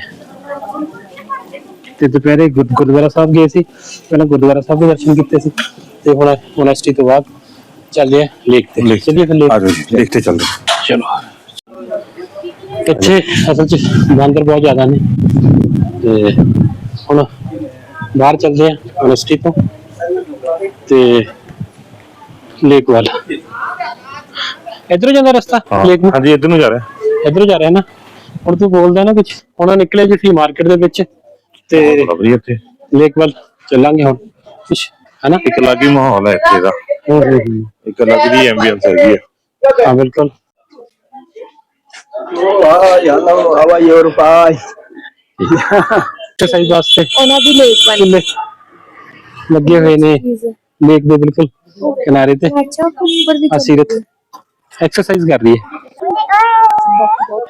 [SPEAKER 2] ਤੇ ਦੁਪਹਿਰੇ ਗੁਰ- ਗੁਰਦੁਆਰਾ ਸਾਹਿਬ ਗਏ ਸੀ। ਪਹਿਲਾਂ ਗੁਰਦੁਆਰਾ ਸਾਹਿਬ ਦੇ ਦਰਸ਼ਨ ਕੀਤੇ ਸੀ ਤੇ ਹੁਣ ਯੂਨੀਵਰਸਿਟੀ ਤੋਂ ਬਾਅਦ ਚੱਲਦੇ ਆ ਲੇਕ ਤੇ। ਚੱਲੀਏ ਫਿਰ ਲੇਕ
[SPEAKER 1] ਆ ਜਾਓ ਦੇਖਤੇ ਚੱਲਦੇ
[SPEAKER 2] ਚਲੋ। ਇੱਥੇ ਅਸਲ ਚ ਬਾਂਦਰ ਬਹੁਤ ਜ਼ਿਆਦਾ ਨੇ। ਤੇ ਹੁਣ ਬਾਹਰ ਚੱਲਦੇ ਆ ਯੂਨੀਵਰਸਿਟੀ ਤੋਂ। ਤੇ ਲੇਕ ਵੱਲ। ਇਧਰੋਂ ਜਾਂਦਾ ਰਸਤਾ? ਲੇਕ ਨੂੰ?
[SPEAKER 1] ਹਾਂਜੀ ਇੱਧਰ ਨੂੰ ਜਾ ਰਿਹਾ।
[SPEAKER 2] ਇਧਰੋਂ ਜਾ ਰਿਹਾ ਨਾ? ਹੁਣ ਤੂੰ ਬੋਲਦਾ ਨਾ ਕੁਝ ਹੁਣ ਨਿਕਲੇ ਜੀ ਸੀ ਮਾਰਕੀਟ ਦੇ ਵਿੱਚ। ਤੇ
[SPEAKER 1] ਬੜਾ ਵਧੀਆ ਇੱਥੇ।
[SPEAKER 2] ਲੇਕ ਵੱਲ ਚੱਲਾਂਗੇ ਹੁਣ। ਕੁਛ ਹੈਨਾ?
[SPEAKER 1] ਇੱਕ ਅਲੱਗ ਹੀ ਮਾਹੌਲ ਹੈ ਇੱਥੇ ਦਾ।
[SPEAKER 2] ਹੂੰ ਹੂੰ ਹੂੰ।
[SPEAKER 1] ਇੱਕ ਅਲੱਗ ਦੀ ਐਂਬੀਐਂਸ ਹੈਗੀ ਹੈ।
[SPEAKER 2] ਹਾਂ ਬਿਲਕੁਲ। ਐਕਸਰਸਾਈਜ਼ ਵਾਸਤੇ
[SPEAKER 3] ਉਹਨਾਂ ਦੀ ਲੇਕ ਵਾਲੀ
[SPEAKER 2] ਝੂਲੇ ਲੱਗੇ ਹੋਏ ਨੇ ਲੇਕ ਦੇ ਬਿਲਕੁਲ ਕਿਨਾਰੇ ਤੇ
[SPEAKER 3] ਅੱਛਾ ਉੱਪਰ ਵੀ
[SPEAKER 2] ਆ ਸੀਰਤ ਐਕਸਰਸਾਈਜ਼ ਕਰ ਰਹੀ ਹੈ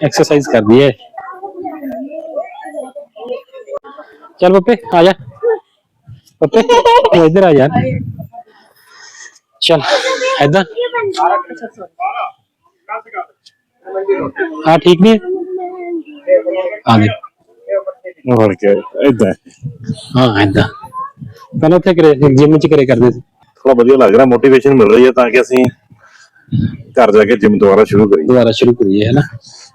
[SPEAKER 2] ਐਕਸਰਸਾਈਜ਼ ਕਰ ਰਹੀ ਹੈ ਚਲ ਪੱਪੇ ਆ ਜਾ ਪੱਪੇ ਤੂੰ ਇੱਧਰ ਆ ਯਾਰ ਚਲ ਏਦਾਂ ਹਾਂ ਠੀਕ ਨਹੀਂ ਆ ਗਏ
[SPEAKER 1] ਹੋਰ ਕੀ ਇਦਾਂ।
[SPEAKER 2] ਹਾਂ ਏਦਾਂ ਪਹਿਲਾਂ ਉੱਥੇ ਕਰੇ ਜਿਮ ਚ ਕਰੇ ਕਰਦੇ ਸੀ?
[SPEAKER 1] ਥੋੜਾ ਵਧੀਆ ਲੱਗ ਰਿਹਾ ਮੋਟੀਵੇਸ਼ਨ ਮਿਲ ਰਹੀ ਹੈ ਤਾਂ ਕਿ ਅਸੀਂ ਘਰ ਜਾ ਕੇ ਜਿਮ ਦੁਬਾਰਾ ਸ਼ੁਰੂ ਕਰੀ
[SPEAKER 2] ਦੁਬਾਰਾ ਸ਼ੁਰੂ ਕਰੀਏ ਹੈ ਨਾ?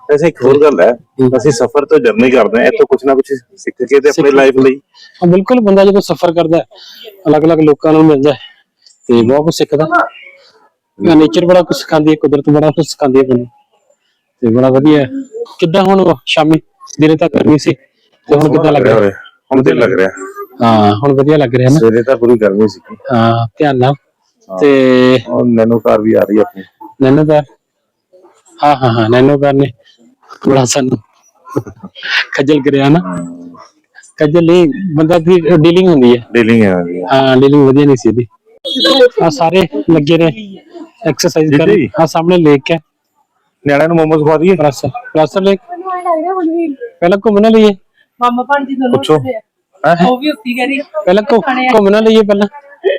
[SPEAKER 1] ਵੈਸੇ ਇੱਕ ਹੋਰ ਗੱਲ ਹੈ ਅਸੀਂ ਸਫ਼ਰ ਤੋਂ ਜਰਨੀ ਕਰਦੇ ਹਾਂ ਇੱਥੋਂ ਕੁਝ ਨਾ ਕੁਝ ਸਿੱਖ ਕੇ ਤੇ ਆਪਣੀ ਲਾਈਫ ਲਈ।
[SPEAKER 2] ਹਾਂ, ਬਿਲਕੁਲ ਬੰਦਾ ਜਦੋਂ ਸਫ਼ਰ ਕਰਦਾ ਅਲੱਗ-ਅਲੱਗ ਲੋਕਾਂ ਨੂੰ ਮਿਲਦਾ ਤੇ ਬਹੁਤ ਕੁਝ ਸਿੱਖਦਾ ਨੇਚਰ ਬੜਾ ਕੁਝ ਸਿਖਾਉਂਦੀ ਹੈ ਕੁਦਰਤ ਬੜਾ ਕੁਝ ਸਿਖਾਉਂਦੀ ਹੈ ਬੰਦੇ। ਤੇ ਬੜਾ ਵਧੀਆ। ਕਿੱਦਾਂ ਹੁਣ ਸ਼ਾਮੀ? ਦਿਨੇ ਤਾਂ ਗਰਮੀ ਸੀ। ਤੇ ਹੁਣ ਕਿੱਦਾਂ ਲੱਗ ਰਿਹਾ?
[SPEAKER 1] ਹੁਣ ਤੇ ਲੱਗ ਰਿਹਾ।
[SPEAKER 2] ਹਾਂ ਹੁਣ ਵਧੀਆ ਲੱਗ ਰਿਹਾ ਨਾ।
[SPEAKER 1] ਸਵੇਰੇ ਤਾਂ ਪੂਰੀ ਗਰਮੀ ਸੀ।
[SPEAKER 2] ਹਾਂ ਧਿਆਨ ਨਾਲ। ਤੇ
[SPEAKER 1] ਨੈਨੋ ਕਾਰ ਵੀ ਆ ਰਹੀ ਆਪਣੀ।
[SPEAKER 2] ਨੈਨੋ ਕਾਰ ਹਾਂ ਹਾਂ ਹਾਂ ਨੈਨੋ ਕਾਰ ਨੇ। ਬੜਾ ਸਾਨੂੰ ਖੱਜਲ ਕਰਿਆ ਨਾ। ਖੱਜਲ ਨਹੀਂ ਬੰਦਾ ਦੀ ਡੀਲਿੰਗ ਹੁੰਦੀ ਹੈ
[SPEAKER 1] ਡੀਲਿੰਗ ਹੈ
[SPEAKER 2] ਹਾਂ ਡੀਲਿੰਗ ਵਧੀਆ ਨਹੀਂ ਸੀ ਇਹਦੀ। ਆ ਸਾਰੇ ਲੱਗੇ ਨੇ ਐਕਸਰਸਾਈਜ਼ ਕਰ। ਆ ਸਾਹਮਣੇ ਲੇਕ ਹੈ।
[SPEAKER 1] ਨਿਆਣਿਆਂ ਨੂੰ ਮੋਮੋਸ ਖਵਾ ਦਈਏ?
[SPEAKER 2] ਪ੍ਰਸ ਪ੍ਰਸਰ ਲੇਕ ਪਹਿਲਾਂ ਘੁੰਮਣਾ ਲਈਏ
[SPEAKER 6] ਮਾਮਾ ਭਾਂਜੀ ਦੋਨੋਂ
[SPEAKER 1] ਪੁੱਛੋ।
[SPEAKER 6] ਉੱਥੇ ਆ।
[SPEAKER 1] ਹੈਂ?
[SPEAKER 6] ਉਹ ਵੀ ਉੱਤੀ ਕਰੀ
[SPEAKER 2] ਪਹਿਲਾਂ ਘੁ- ਘੁੰਮਣਾ ਲਈਏ ਪਹਿਲਾਂ।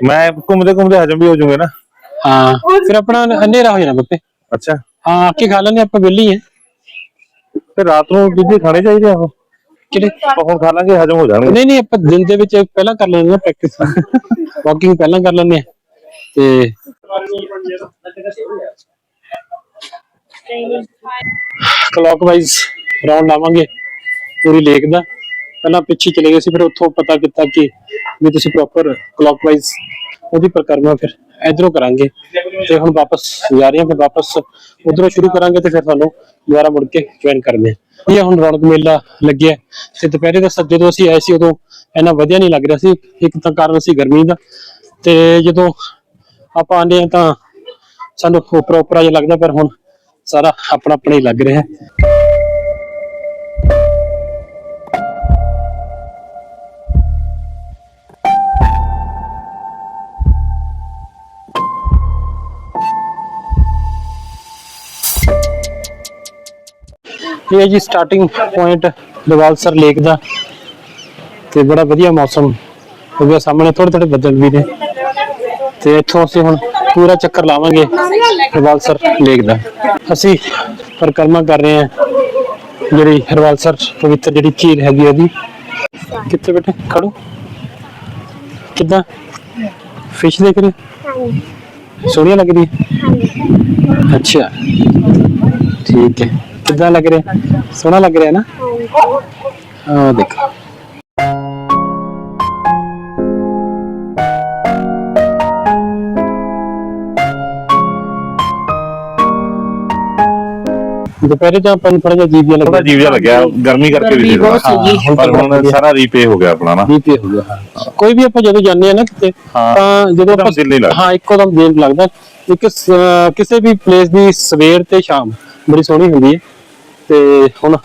[SPEAKER 1] ਮੈਂ ਘੁੰਮਦੇ ਘੁੰਮਦੇ ਹਜਮ ਵੀ ਹੋ ਜਾਊਂਗਾ ਨਾ।
[SPEAKER 2] ਹਾਂ ਫਿਰ ਆਪਣਾ ਹਨੇਰਾ ਹੋ ਜਾਣਾ ਬੱਪੇ
[SPEAKER 1] ਅੱਛਾ।
[SPEAKER 2] ਹਾਂ ਆ ਕੇ ਖਾ ਲੈਣੇ ਆਪਾਂ ਵਿਹਲੀ ਹੈ
[SPEAKER 1] ਫਿਰ ਰਾਤ ਨੂੰ ਦੂਜੇ ਖਾਣੇ ਚਾਹੀਦੇ ਆ ਉਹ?
[SPEAKER 2] ਕਿਹੜੇ?
[SPEAKER 1] ਆਪਾਂ ਹੁਣ ਖਾ ਲਾਂਗੇ ਹਜਮ ਹੋ ਜਾਣਗੇ।
[SPEAKER 2] ਨਹੀਂ ਨਹੀਂ ਆਪਾਂ ਦਿਨ ਦੇ ਵਿੱਚ ਪਹਿਲਾਂ ਕਰ ਲੈਂਦੇ ਆ ਪ੍ਰੈਕਟਿਸ ਵਾਕਿੰਗ ਪਹਿਲਾਂ ਕਰ ਲੈਂਦੇ ਆ ਤੇ ਕਲੌਕ ਵਾਈਜ਼ ਰਾਉਂਡ ਲਾਵਾਂਗੇ। ਪੂਰੀ ਲੇਕ ਦਾ। ਪਹਿਲਾਂ ਪਿੱਛੇ ਚਲੇ ਗਏ ਸੀ, ਫਿਰ ਉੱਥੋਂ ਪਤਾ ਕੀਤਾ ਕਿ ਵੀ ਤੁਸੀਂ ਪ੍ਰੋਪਰ ਕਲੌਕ ਉਹਦੀ ਪਰਿਕਰਮਾ ਫਿਰ ਇਧਰੋਂ ਕਰਾਂਗੇ। ਤੇ ਹੁਣ ਵਾਪਸ ਜਾ ਰਹੇ ਹਾਂ, ਫਿਰ ਵਾਪਸ ਉਧਰੋਂ ਸ਼ੁਰੂ ਕਰਾਂਗੇ ਤੇ ਫਿਰ ਤੁਹਾਨੂੰ ਦੁਬਾਰਾ ਮੁੜ ਕੇ ਜੁਆਇਨ ਕਰਦੇ ਹਾਂ। ਇਹ ਹੁਣ ਰੌਣਕ ਮੇਲਾ ਲੱਗਿਆ ਤੇ ਦੁਪਹਿਰੇ ਦਾ ਸ- ਜਦੋਂ ਅਸੀਂ ਆਏ ਸੀ, ਉਦੋਂ ਇੰਨਾ ਵਧੀਆ ਨਹੀਂ ਲੱਗ ਰਿਹਾ ਸੀ। ਇੱਕ ਤਾਂ ਕਾਰਨ ਸੀ ਗਰਮੀ ਦਾ ਤੇ ਜਦੋਂ ਆਪਾਂ ਆਂਦੇ ਹਾਂ ਤਾਂ ਸਾਨੂੰ ਉੱਪਰ ਜਿਹਾ ਲੱਗਦਾ, ਪਰ ਹੁਣ ਸਾਰਾ ਆਪਣਾ ਆਪਣਾ ਹੀ ਲੱਗ ਰਿਹਾ ਇਹ ਹੈ ਜੀ ਸਟਾਰਟਿੰਗ ਪੁਆਇੰਟ ਲਵਾਲਸਰ ਲੇਕ ਦਾ ਤੇ ਬੜਾ ਵਧੀਆ ਮੌਸਮ ਹੋ ਗਿਆ ਸਾਹਮਣੇ ਥੋੜੇ ਥੋੜੇ ਬੱਦਲ ਵੀ ਨੇ। ਤੇ ਇੱਥੋਂ ਅਸੀਂ ਹੁਣ ਪੂਰਾ ਚੱਕਰ ਲਾਵਾਂਗੇ ਲਵਾਲਸਰ ਲੇਕ ਦਾ। ਅਸੀਂ ਪਰਿਕਰਮਾ ਕਰ ਰਹੇ ਹਾਂ ਜਿਹੜੀ ਹਰਵਾਲਸਰ ਪਵਿੱਤਰ ਜਿਹੜੀ ਝੀਲ ਹੈਗੀ ਉਹਦੀ। ਕਿੱਥੇ ਬੈਠੇ? ਖੜੋ। ਕਿੱਦਾਂ? ਫਿਸ਼ ਦੇਖ ਰਹੇ ਸੋਹਣੀਆਂ ਲੱਗ ਰਹੀ ਹੈ ਅੱਛਾ। ਠੀਕ ਹੈ। ਕਿੱਦਾਂ ਲੱਗ ਰਿਹਾ ਸੋਹਣਾ ਲੱਗ ਰਿਹਾ ਨਾ ਆ ਦੇਖੋ ਦੁਪਹਿਰੇ ਤਾਂ ਆਪਾਂ ਨੂੰ ਥੋੜਾ ਜਿਹਾ ਜੀਵ ਜਿਹਾ
[SPEAKER 1] ਥੋੜਾ ਜੀਵ ਜਿਹਾ ਲੱਗਿਆ ਗਰਮੀ ਕਰਕੇ ਵੀ
[SPEAKER 2] ਗਰਮੀ ਬਹੁਤ
[SPEAKER 1] ਹਾਂ,
[SPEAKER 2] ਸੀਗੀ।
[SPEAKER 1] ਪਰ ਹੁਣ ਸਾਰਾ ਰੀਪੇ ਹੋ ਗਿਆ ਆਪਣਾ ਨਾ
[SPEAKER 2] ਰੀਪੇ ਹੋ ਗਿਆ ਹਾਂ। ਕੋਈ ਵੀ ਆਪਾਂ ਜਦੋਂ ਜਾਂਦੇ ਆ ਨਾ ਕਿਤੇ। ਤਾਂ ਜਦੋਂ
[SPEAKER 1] ਇੱਕਦਮ ਦਿਲ ਨਹੀਂ ਲੱਗਦਾ।
[SPEAKER 2] ਹਾਂ ਇੱਕੋ ਦਮ ਦਿਲ ਲੱਗਦਾ ਇੱਕ ਕਿਸੇ ਵੀ ਪਲੇਸ ਦੀ ਸਵੇਰ ਤੇ ਸ਼ਾਮ ਬੜੀ ਸੋਹਣੀ ਹੁੰਦੀ ਹੈ ਤੇ ਹੁਣ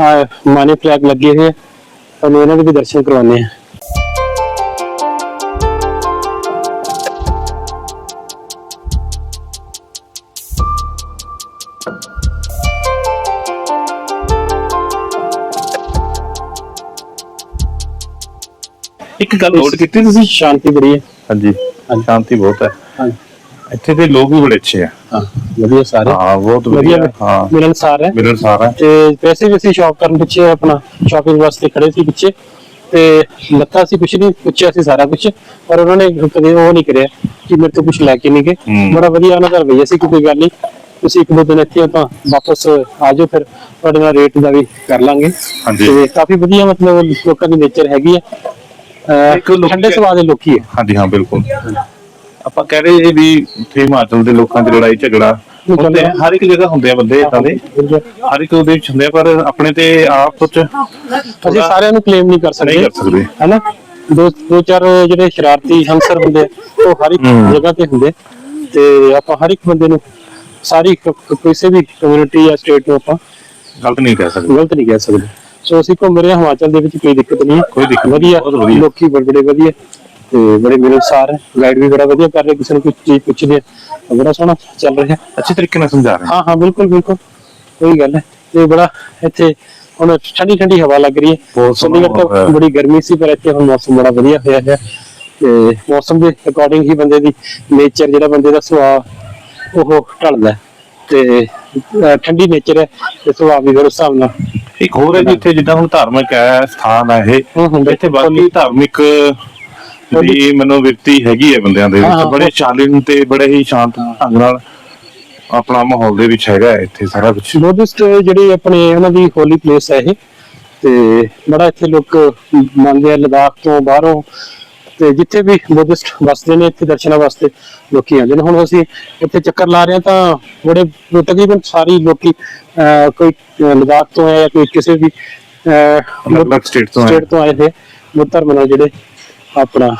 [SPEAKER 2] ਆ ਮਾਨੇ ਫਲੈਗ ਲੱਗੇ ਹੋਏ ਤੁਹਾਨੂੰ ਇਹਨਾਂ ਦੇ ਵੀ ਦਰਸ਼ਨ ਕਰਵਾਉਂਦੇ ਆ।
[SPEAKER 1] ਇੱਕ ਗੱਲ ਨੋਟ ਕੀਤੀ ਤੁਸੀਂ?
[SPEAKER 2] ਸ਼ਾਂਤੀ ਬੜੀ ਹੈ।
[SPEAKER 1] ਹਾਂਜੀ। ਸ਼ਾਂਤੀ ਬਹੁਤ ਹੈ।
[SPEAKER 2] ਹਾਂਜੀ।
[SPEAKER 1] ਇੱਥੇ ਦੇ ਲੋਕ ਵੀ ਬੜੇ ਅੱਛੇ ਆ।
[SPEAKER 2] ਹਾਂ ਵਧੀਆ ਸਾਰੇ।
[SPEAKER 1] ਹਾਂ ਬਹੁਤ
[SPEAKER 2] ਵਧੀਆ।
[SPEAKER 1] ਵਧੀਆ ਹਾਂ।
[SPEAKER 2] ਮਿਲਣਸਾਰ ਹੈ।
[SPEAKER 1] ਮਿਲਣਸਾਰ ਹੈ।
[SPEAKER 2] ਤੇ ਵੈਸੇ ਵੀ ਅਸੀਂ ਸ਼ਾਪ ਕਰਨ ਪਿੱਛੇ ਆਪਣਾ ਸ਼ਾਪਿੰਗ ਵਾਸਤੇ ਖੜੇ ਸੀ ਪਿੱਛੇ। ਤੇ ਲੱਤਾ ਸੀ ਕੁਛ ਨਹੀਂ ਪੁੱਛਿਆ ਸੀ ਸਾਰਾ ਕੁਝ ਪਰ ਉਹਨਾਂ ਨੇ ਕਦੇ ਉਹ ਨਹੀਂ ਕਰਿਆ ਕਿ ਮੇਰੇ ਤੋਂ ਕੁਝ ਲੈ ਕੇ ਨਹੀਂ ਗਏ। ਬੜਾ ਵਧੀਆ ਉਹਨਾਂ ਦਾ ਰਵੱਈਆ ਸੀ ਕਿ ਕੋਈ ਗੱਲ ਨਹੀਂ ਤੁਸੀਂ ਇੱਕ ਦੋ ਦਿਨ ਇੱਥੇ ਆਪਾਂ ਵਾਪਸ ਆ ਜਾਓ ਫਿਰ ਤੁਹਾਡੇ ਨਾਲ ਰੇਟ ਦਾ ਵੀ ਕਰ ਲਾਂਗੇ।
[SPEAKER 1] ਹਾਂਜੀ।
[SPEAKER 2] ਤੇ ਕਾਫੀ ਵਧੀਆ ਮਤਲਬ ਲੋਕਾਂ ਦੀ ਨੇਚਰ ਹੈਗੀ
[SPEAKER 1] ਲੋਕੀ-
[SPEAKER 2] ਠੰਡੇ ਸੁਭਾਅ ਦੇ ਲੋਕੀ ਹੈ
[SPEAKER 1] ਹਾਂਜੀ ਹਾਂ ਬਿਲਕੁਲ। ਆਪਾਂ ਕਹਿ ਰਹੇ ਜੀ ਵੀ ਉੱਥੇ ਹਿਮਾਚਲ ਦੇ ਲੋਕਾਂ ਦੀ ਲੜਾਈ ਝਗੜਾ ਹੁੰਦੇ ਆ, ਹਰ ਇੱਕ ਜਗ੍ਹਾ ਹੁੰਦੇ ਆ ਬੰਦੇ ਇਦਾਂ ਦੇ। ਹਰ ਇੱਕ ਉਹਦੇ ਵਿੱਚ ਹੁੰਦੇ ਆ ਪਰ ਆਪਣੇ ਤੇ ਆਪ ਕੁਝ
[SPEAKER 2] ਅਸੀਂ ਸਾਰਿਆਂ ਨੂੰ ਕਲੇਮ ਨਹੀਂ ਕਰ ਸਕਦੇ।
[SPEAKER 1] ਕਰ ਸਕਦੇ।
[SPEAKER 2] ਹੈਨਾ? ਦੋ ਦੋ ਚਾਰ ਜਿਹੜੇ ਸ਼ਰਾਰਤੀ ਹੰਸਰ ਹੁੰਦੇ ਆ, ਉਹ ਹਰ ਇੱਕ। ਜਗ੍ਹਾ ਤੇ ਹੁੰਦੇ। ਤੇ ਆਪਾਂ ਹਰ ਇੱਕ ਬੰਦੇ ਨੂੰ ਸਾਰੀ ਕ- ਕ- ਕਿਸੇ ਵੀ ਕਮਿਊਨਿਟੀ ਜਾਂ ਸਟੇਟ ਨੂੰ ਆਪਾਂ
[SPEAKER 1] ਗਲਤ ਨਹੀਂ ਕਹਿ ਸਕਦੇ।
[SPEAKER 2] ਗਲਤ ਨਹੀਂ ਕਹਿ ਸਕਦੇ। ਸੋ ਅਸੀਂ ਘੁੰਮ ਰਹੇ ਹਾਂ ਹਿਮਾਚਲ ਦੇ ਵਿੱਚ ਕੋਈ ਦਿੱਕਤ ਨਹੀਂ ਹੈ।
[SPEAKER 1] ਕੋਈ ਦਿੱਕਤ ਨਹੀਂ,
[SPEAKER 2] ਵਧੀਆ।
[SPEAKER 1] ਬਹੁਤ ਵਧੀਆ।
[SPEAKER 2] ਲੋਕੀ ਬੜੇ ਬੜੇ ਵਧੀਆ। ਤੇ ਬੜੇ ਮਿਲਣਸਾਰ ਹੈ ਗਾਈਡ ਵੀ ਬੜਾ ਵਧੀਆ ਕਰ ਰਹੇ ਕਿਸੇ ਨੂੰ ਕੁਝ ਚੀਜ਼ ਪੁੱਛਦੇ ਤਾਂ ਬੜਾ ਸੋਹਣਾ ਚੱਲ ਰਿਹਾ।
[SPEAKER 1] ਅੱਛੇ ਤਰੀਕੇ ਨਾਲ ਸਮਝਾ ਰਹੇ
[SPEAKER 2] ਹਾਂ? ਹਾਂ ਬਿਲਕੁਲ ਬਿਲਕੁਲ। ਕੋਈ ਗੱਲ ਹੈ। ਤੇ ਬੜਾ ਇੱਥੇ ਹੁਣ ਠੰਡੀ ਠੰਡੀ ਹਵਾ ਲੱਗ ਰਹੀ ਹੈ। ਚੰਡੀਗੜ੍ਹ
[SPEAKER 1] ਹੈ।
[SPEAKER 2] ਤਾਂ ਬੜੀ ਗਰਮੀ ਸੀ ਪਰ ਇੱਥੇ ਹੁਣ ਮੌਸਮ ਬੜਾ ਵਧੀਆ ਹੋਇਆ ਹੈ। ਤੇ ਮੌਸਮ ਦੇ ਅਕੋਰਡਿੰਗ ਹੀ ਬੰਦੇ ਦੀ ਨੇਚਰ ਜਿਹੜਾ ਬੰਦੇ ਦਾ ਸੁਭਾਅ ਉਹ ਢਲਦਾ ਹੈ। ਤੇ ਠੰਡੀ ਨੇਚਰ ਹੈ ਤੇ ਸੁਭਾਅ ਵੀ ਫਿਰ ਉਸ ਹਿਸਾਬ ਨਾਲ।
[SPEAKER 1] ਇੱਕ ਹੋਰ ਹੈ ਜੀ ਇੱਥੇ ਜਿੱਦਾਂ ਹੁਣ ਧਾਰਮਿਕ ਹੈ ਸਥਾਨ ਹੈ ਇਹ
[SPEAKER 2] ਹੂੰ, ਹੂੰ,
[SPEAKER 1] ਇੱਥੇ ਬਾਕੀ ਧਾਰਮਿਕ ਦੀ ਮਨੋਵਿਰਤੀ ਹੈਗੀ ਹੈ ਬੰਦਿਆਂ ਦੇ ਵਿੱਚ। ਬੜੇ ਸ਼ਾਲੀਨ ਤੇ ਬੜੇ ਹੀ ਸ਼ਾਂਤ ਢੰਗ ਨਾਲ ਆਪਣਾ ਮਾਹੌਲ ਦੇ ਵਿੱਚ ਹੈਗਾ ਇੱਥੇ ਸਾਰਾ ਕੁਝ
[SPEAKER 2] ਬੁੱਧਿਸਟ ਜਿਹੜੀ ਆਪਣੇ ਉਹਨਾਂ ਦੀ ਹੋਲੀ ਪਲੇਸ ਹੈ ਇਹ। ਤੇ ਬੜਾ ਇੱਥੇ ਲੋਕ ਮੰਨਦੇ ਆ ਲਦਾਖ ਤੋਂ ਬਾਹਰੋਂ। ਤੇ ਜਿੱਥੇ ਵੀ ਬੁੱਧਿਸਟ ਵਸਦੇ ਨੇ ਇੱਥੇ ਦਰਸ਼ਨਾਂ ਵਾਸਤੇ ਲੋਕੀ ਆਉਂਦੇ ਨੇ। ਹੁਣ ਅਸੀਂ ਇੱਥੇ ਚੱਕਰ ਲਾ ਰਹੇ ਹਾਂ ਤਾਂ ਬੜੇ ਤਕਰੀਬਨ ਸਾਰੀ ਲੋਕੀ ਕੋਈ ਲਦਾਖ ਤੋਂ ਹੈ ਜਾਂ ਕੋਈ ਕਿਸੇ ਵੀ। ਸਟੇਟ ਤੋਂ ਆਏ। ਨੇ। ਮੁੱਖ ਧਰਮ ਨਾਲ ਜਿਹੜੇ ਆਪਣਾ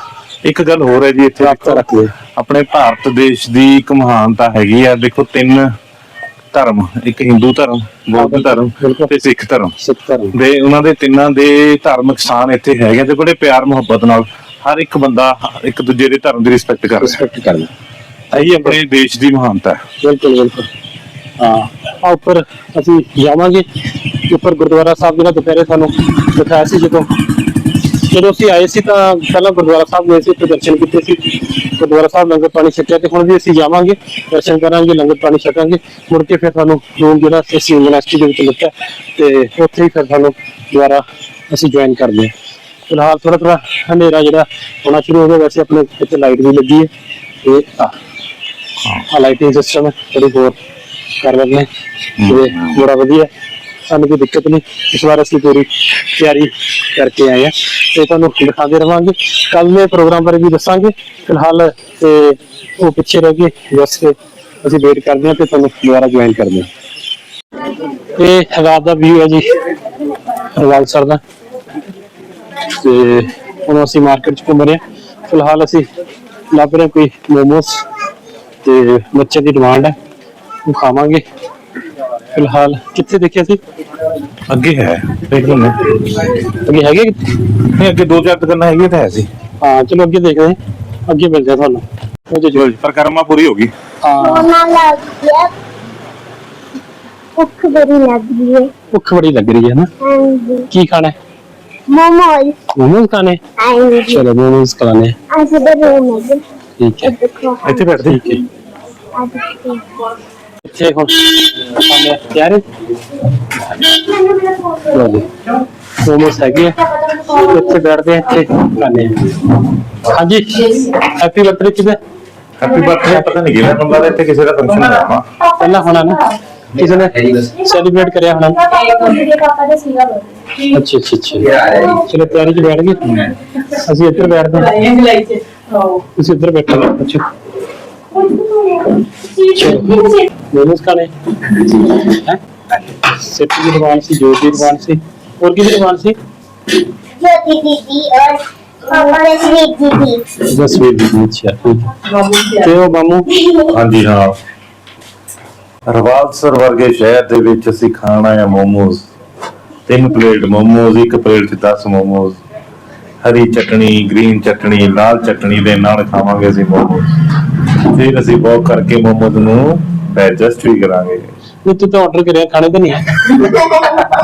[SPEAKER 1] ਇੱਕ ਗੱਲ ਹੋਰ ਹੈ ਜੀ ਇੱਥੇ ਦੇਖੋ। ਆਪਣੇ ਭਾਰਤ ਦੇਸ਼ ਦੀ ਇੱਕ ਮਹਾਨਤਾ ਹੈਗੀ ਆ। ਦੇਖੋ ਤਿੰਨ ਧਰਮ ਇੱਕ ਹਿੰਦੂ ਧਰਮ ਬੌਧ ਧਰਮ
[SPEAKER 2] ਬਿਲਕੁਲ।
[SPEAKER 1] ਤੇ ਸਿੱਖ ਧਰਮ।
[SPEAKER 2] ਸਿੱਖ ਧਰਮ।
[SPEAKER 1] ਦੇ ਉਹਨਾਂ ਦੇ ਤਿੰਨਾਂ ਦੇ ਧਾਰਮਿਕ ਸਥਾਨ ਇੱਥੇ ਹੈਗੇ ਤੇ ਬੜੇ ਪਿਆਰ ਮੁਹੱਬਤ ਨਾਲ ਹਰ ਇੱਕ ਬੰਦਾ ਇੱਕ ਦੂਜੇ ਦੇ ਧਰਮ ਦੀ ਰਿਸਪੈਕਟ ਕਰਦਾ
[SPEAKER 2] ਰਿਸਪੈਕਟ ਕਰਨਾ
[SPEAKER 1] ਹੈ ਇਹੀ ਆਪਣੇ ਦੇਸ਼ ਦੀ ਮਹਾਨਤਾ ਹੈ।
[SPEAKER 2] ਬਿਲਕੁਲ ਬਿਲਕੁਲ। ਹਾਂ ਆ ਉੱਪਰ ਅਸੀਂ ਜਾਵਾਂਗੇ। ਉੱਪਰ ਗੁਰਦੁਆਰਾ ਸਾਹਿਬ ਜਿਹੜਾ ਦੁਪਹਿਰੇ ਸਾਨੂੰ ਦਿਖਾਇਆ ਸੀ ਜਦੋਂ ਜਦੋਂ ਅਸੀਂ ਆਏ ਸੀ ਤਾਂ ਪਹਿਲਾਂ ਗੁਰਦੁਆਰਾ ਸਾਹਿਬ ਗਏ ਸੀ ਉੱਥੇ ਦਰਸ਼ਨ ਕੀਤੇ ਸੀ। ਗੁਰਦੁਆਰਾ ਸਾਹਿਬ ਲੰਗਰ ਪਾਣੀ ਛਕਿਆ ਤੇ ਹੁਣ ਵੀ ਅਸੀਂ ਜਾਵਾਂਗੇ ਦਰਸ਼ਨ ਕਰਾਂਗੇ ਲੰਗਰ ਪਾਣੀ ਛਕਾਂਗੇ। ਮੁੜ ਕੇ ਫਿਰ ਸਾਨੂੰ ਰੂਮ ਜਿਹੜਾ ਅਸੀਂ ਯੂਨੀਵਰਸਿਟੀ ਦੇ ਵਿੱਚ ਲਿੱਤਾ ਤੇ ਉੱਥੇ ਹੀ ਫਿਰ ਸਾਨੂੰ ਦੁਬਾਰਾ ਅਸੀਂ ਜੁਆਇਨ ਕਰਦੇ ਹਾਂ ਫਿਲਹਾਲ ਥੋੜਾ ਥੋੜਾ ਹਨੇਰਾ ਜਿਹੜਾ ਹੋਣਾ ਸ਼ੁਰੂ ਹੋ ਗਿਆ ਵੈਸੇ ਆਪਣੇ ਇੱਥੇ ਲਾਈਟ ਵੀ ਲੱਗੀ ਹੈ। ਤੇ ਆ ਲਾਈਟਿੰਗ ਸਿਸਟਮ ਹੈ ਬੜੀ ਹੋਰ ਕਰ ਨੇ। ਤੇ ਬੜਾ ਵਧੀਆ। ਸਾਨੂੰ ਕੋਈ ਦਿੱਕਤ ਨਹੀਂ। ਇਸ ਵਾਰ ਅਸੀਂ ਪੂਰੀ ਤਿਆਰੀ ਕਰਕੇ ਆਏ ਆ ਤੇ ਤੁਹਾਨੂੰ ਦਿਖਾਉਂਦੇ ਰਵਾਂਗੇ। ਕੱਲ ਦੇ ਪ੍ਰੋਗਰਾਮ ਬਾਰੇ ਵੀ ਦੱਸਾਂਗੇ। ਫਿਲਹਾਲ ਤੇ ਉਹ ਪਿੱਛੇ ਰਹਿ ਗਏ ਜਸ ਤੇ ਅਸੀਂ ਵੇਟ ਕਰਦੇ ਹਾਂ ਤੇ ਤੁਹਾਨੂੰ ਦੁਬਾਰਾ ਜੁਆਇਨ ਕਰਦੇ ਹਾਂ। ਇਹ ਰਾਤ ਦਾ ਵਿਊ ਹੈ ਜੀ ਰਵਾਲ ਸਰ ਦਾ। ਤੇ ਹੁਣ ਅਸੀਂ ਮਾਰਕੀਟ ਚ ਘੁੰਮ ਰਹੇ ਹਾਂ। ਫਿਲਹਾਲ ਅਸੀਂ ਲੱਭ ਰਹੇ ਕੋਈ ਮੋਮੋਸ ਤੇ ਬੱਚੇ ਦੀ ਡਿਮਾਂਡ ਹੈ। ਉਹ ਖਾਵਾਂਗੇ। ਫਿਲਹਾਲ ਕਿੱਥੇ ਦੇਖਿਆ ਸੀ
[SPEAKER 1] ਅੱਗੇ ਹੈ ਦੇਖ ਲੈਂਦੇ ਹਾਂ।
[SPEAKER 2] ਅੱਗੇ ਹੈਗੇ?
[SPEAKER 1] ਨਹੀਂ ਅੱਗੇ ਦੋ ਚਾਰ ਦੁਕਾਨਾਂ ਹੈਗੀਆਂ ਤਾਂ ਹੈ ਸੀ।
[SPEAKER 2] ਹਾਂ ਚਲੋ ਅੱਗੇ ਦੇਖਦੇ ਹਾਂ। ਅੱਗੇ ਮਿਲਦੇ ਆ ਤੁਹਾਨੂੰ। ਉਹ ਜੋ
[SPEAKER 1] ਪਰ ਕਰਮਾ ਪੂਰੀ ਹੋ ਗਈ।
[SPEAKER 2] ਹਾਂ।
[SPEAKER 4] ਸੋਨਾ ਲੱਗ ਗਿਆ ਭੁੱਖ ਬੜੀ ਲੱਗ ਰਹੀ ਹੈ।
[SPEAKER 2] ਭੁੱਖ ਬੜੀ ਲੱਗ ਰਹੀ ਹੈ ਨਾ?
[SPEAKER 4] ਹਾਂਜੀ।
[SPEAKER 2] ਕੀ ਖਾਣਾ? ਹੈ
[SPEAKER 4] ਮੋਮੋਜ਼
[SPEAKER 2] ਮੋਮੋਸ ਖਾਣੇ?
[SPEAKER 4] ਹਾਂਜੀ।
[SPEAKER 2] ਚਲੋ ਮੋਮੋਸ ਖਾਣੇ।
[SPEAKER 4] ਅੱਜ ਦੇ ਰੂਮ ਹੈ
[SPEAKER 2] ਠੀਕ ਹੈ।
[SPEAKER 4] ਦੇਖੋ
[SPEAKER 1] ਇੱਥੇ ਬੈਠਦੇ।
[SPEAKER 2] ਠੀਕ ਹੈ।
[SPEAKER 4] ਅੱਜ ਦੇਖੋ
[SPEAKER 2] ਇੱਥੇ ਹੁਣ ਖਾਣੇ ਤਿਆਰ ਹੈ। ਲਓ ਜੀ ਮੋਮੋਸ ਹੈਗੇ ਆ। ਇੱਥੇ ਬੈਠਦੇ ਆ ਇੱਥੇ ਖਾਣੇ ਆ। ਹਾਂਜੀ। ਹੈਪੀ ਬਰਥਡੇ ਕਿਹਦਾ?
[SPEAKER 1] ਹੈਪੀ ਬਰਥਡੇ ਪਤਾ ਨਹੀਂ ਕਿਹੜਾ ਬੰਦਾ ਇੱਥੇ ਕਿਸੇ ਦਾ ਫੰਕਸ਼ਨ ਹੈ ਆਪਾਂ
[SPEAKER 2] ਪਹਿਲਾਂ ਹੋਣਾ ਨਾ। ਕਿਸੇ ਨੇ ਸੈਲੀਬ੍ਰੇਟ ਕਰਿਆ ਹੋਣਾ। ਅੱਛਾ ਅੱਛਾ ਅੱਛਾ। ਚਲੋ ਤਿਆਰੀ ਚ ਬੈਠ ਗਏ। ਅਸੀਂ ਇੱਧਰ ਬੈਠਦੇ ਹਾਂ। ਤੁਸੀਂ ਇੱਧਰ ਬੈਠੋ। ਅੱਛਾ। ਮੋਮੋਸ ਖਾਣੇ ਹੈ ਸੈਟ ਦੀ ਦੁਕਾਨ ਸੀ ਜੋ ਦੀ ਦੁਕਾਨ ਸੀ ਹੋਰ ਕੀ ਦੁਕਾਨ ਸੀ
[SPEAKER 4] ज्योति दीदी और पापा ने स्वीट दीदी
[SPEAKER 2] ਜਸਵੀਰ ਦੀ ਅੱਛਾ ਠੀਕ ਹੈ। ਤੇ ਉਹ ਮਾਮੂ
[SPEAKER 1] ਹਾਂਜੀ ਹਾਂ ਰਵਾਲਸਰ ਵਰਗੇ ਸ਼ਹਿਰ ਦੇ ਵਿੱਚ ਅਸੀਂ ਖਾਣਾ ਹੈ ਮੋਮੋਜ਼ ਤਿੰਨ ਪਲੇਟ ਮੋਮੋਜ਼ ਇੱਕ ਪਲੇਟ 'ਚ 10 ਮੋਮੋਜ਼ ਹਰੀ ਚਟਣੀ ਗ੍ਰੀਨ ਚਟਣੀ ਲਾਲ ਚਟਣੀ ਦੇ ਨਾਲ ਖਾਵਾਂਗੇ ਅਸੀਂ ਮੋਮੋਜ਼ ਫਿਰ ਅਸੀਂ ਵਾਕ ਕਰਕੇ ਮੁਹੰਮਦ ਨੂੰ ਡਾਈਜੈਸਟ ਵੀ ਕਰਾਂਗੇ।
[SPEAKER 2] ਉਹ ਤੂੰ ਤਾਂ ਆਰਡਰ ਕਰਿਆ ਖਾਣੇ ਤਾਂ ਨਹੀਂ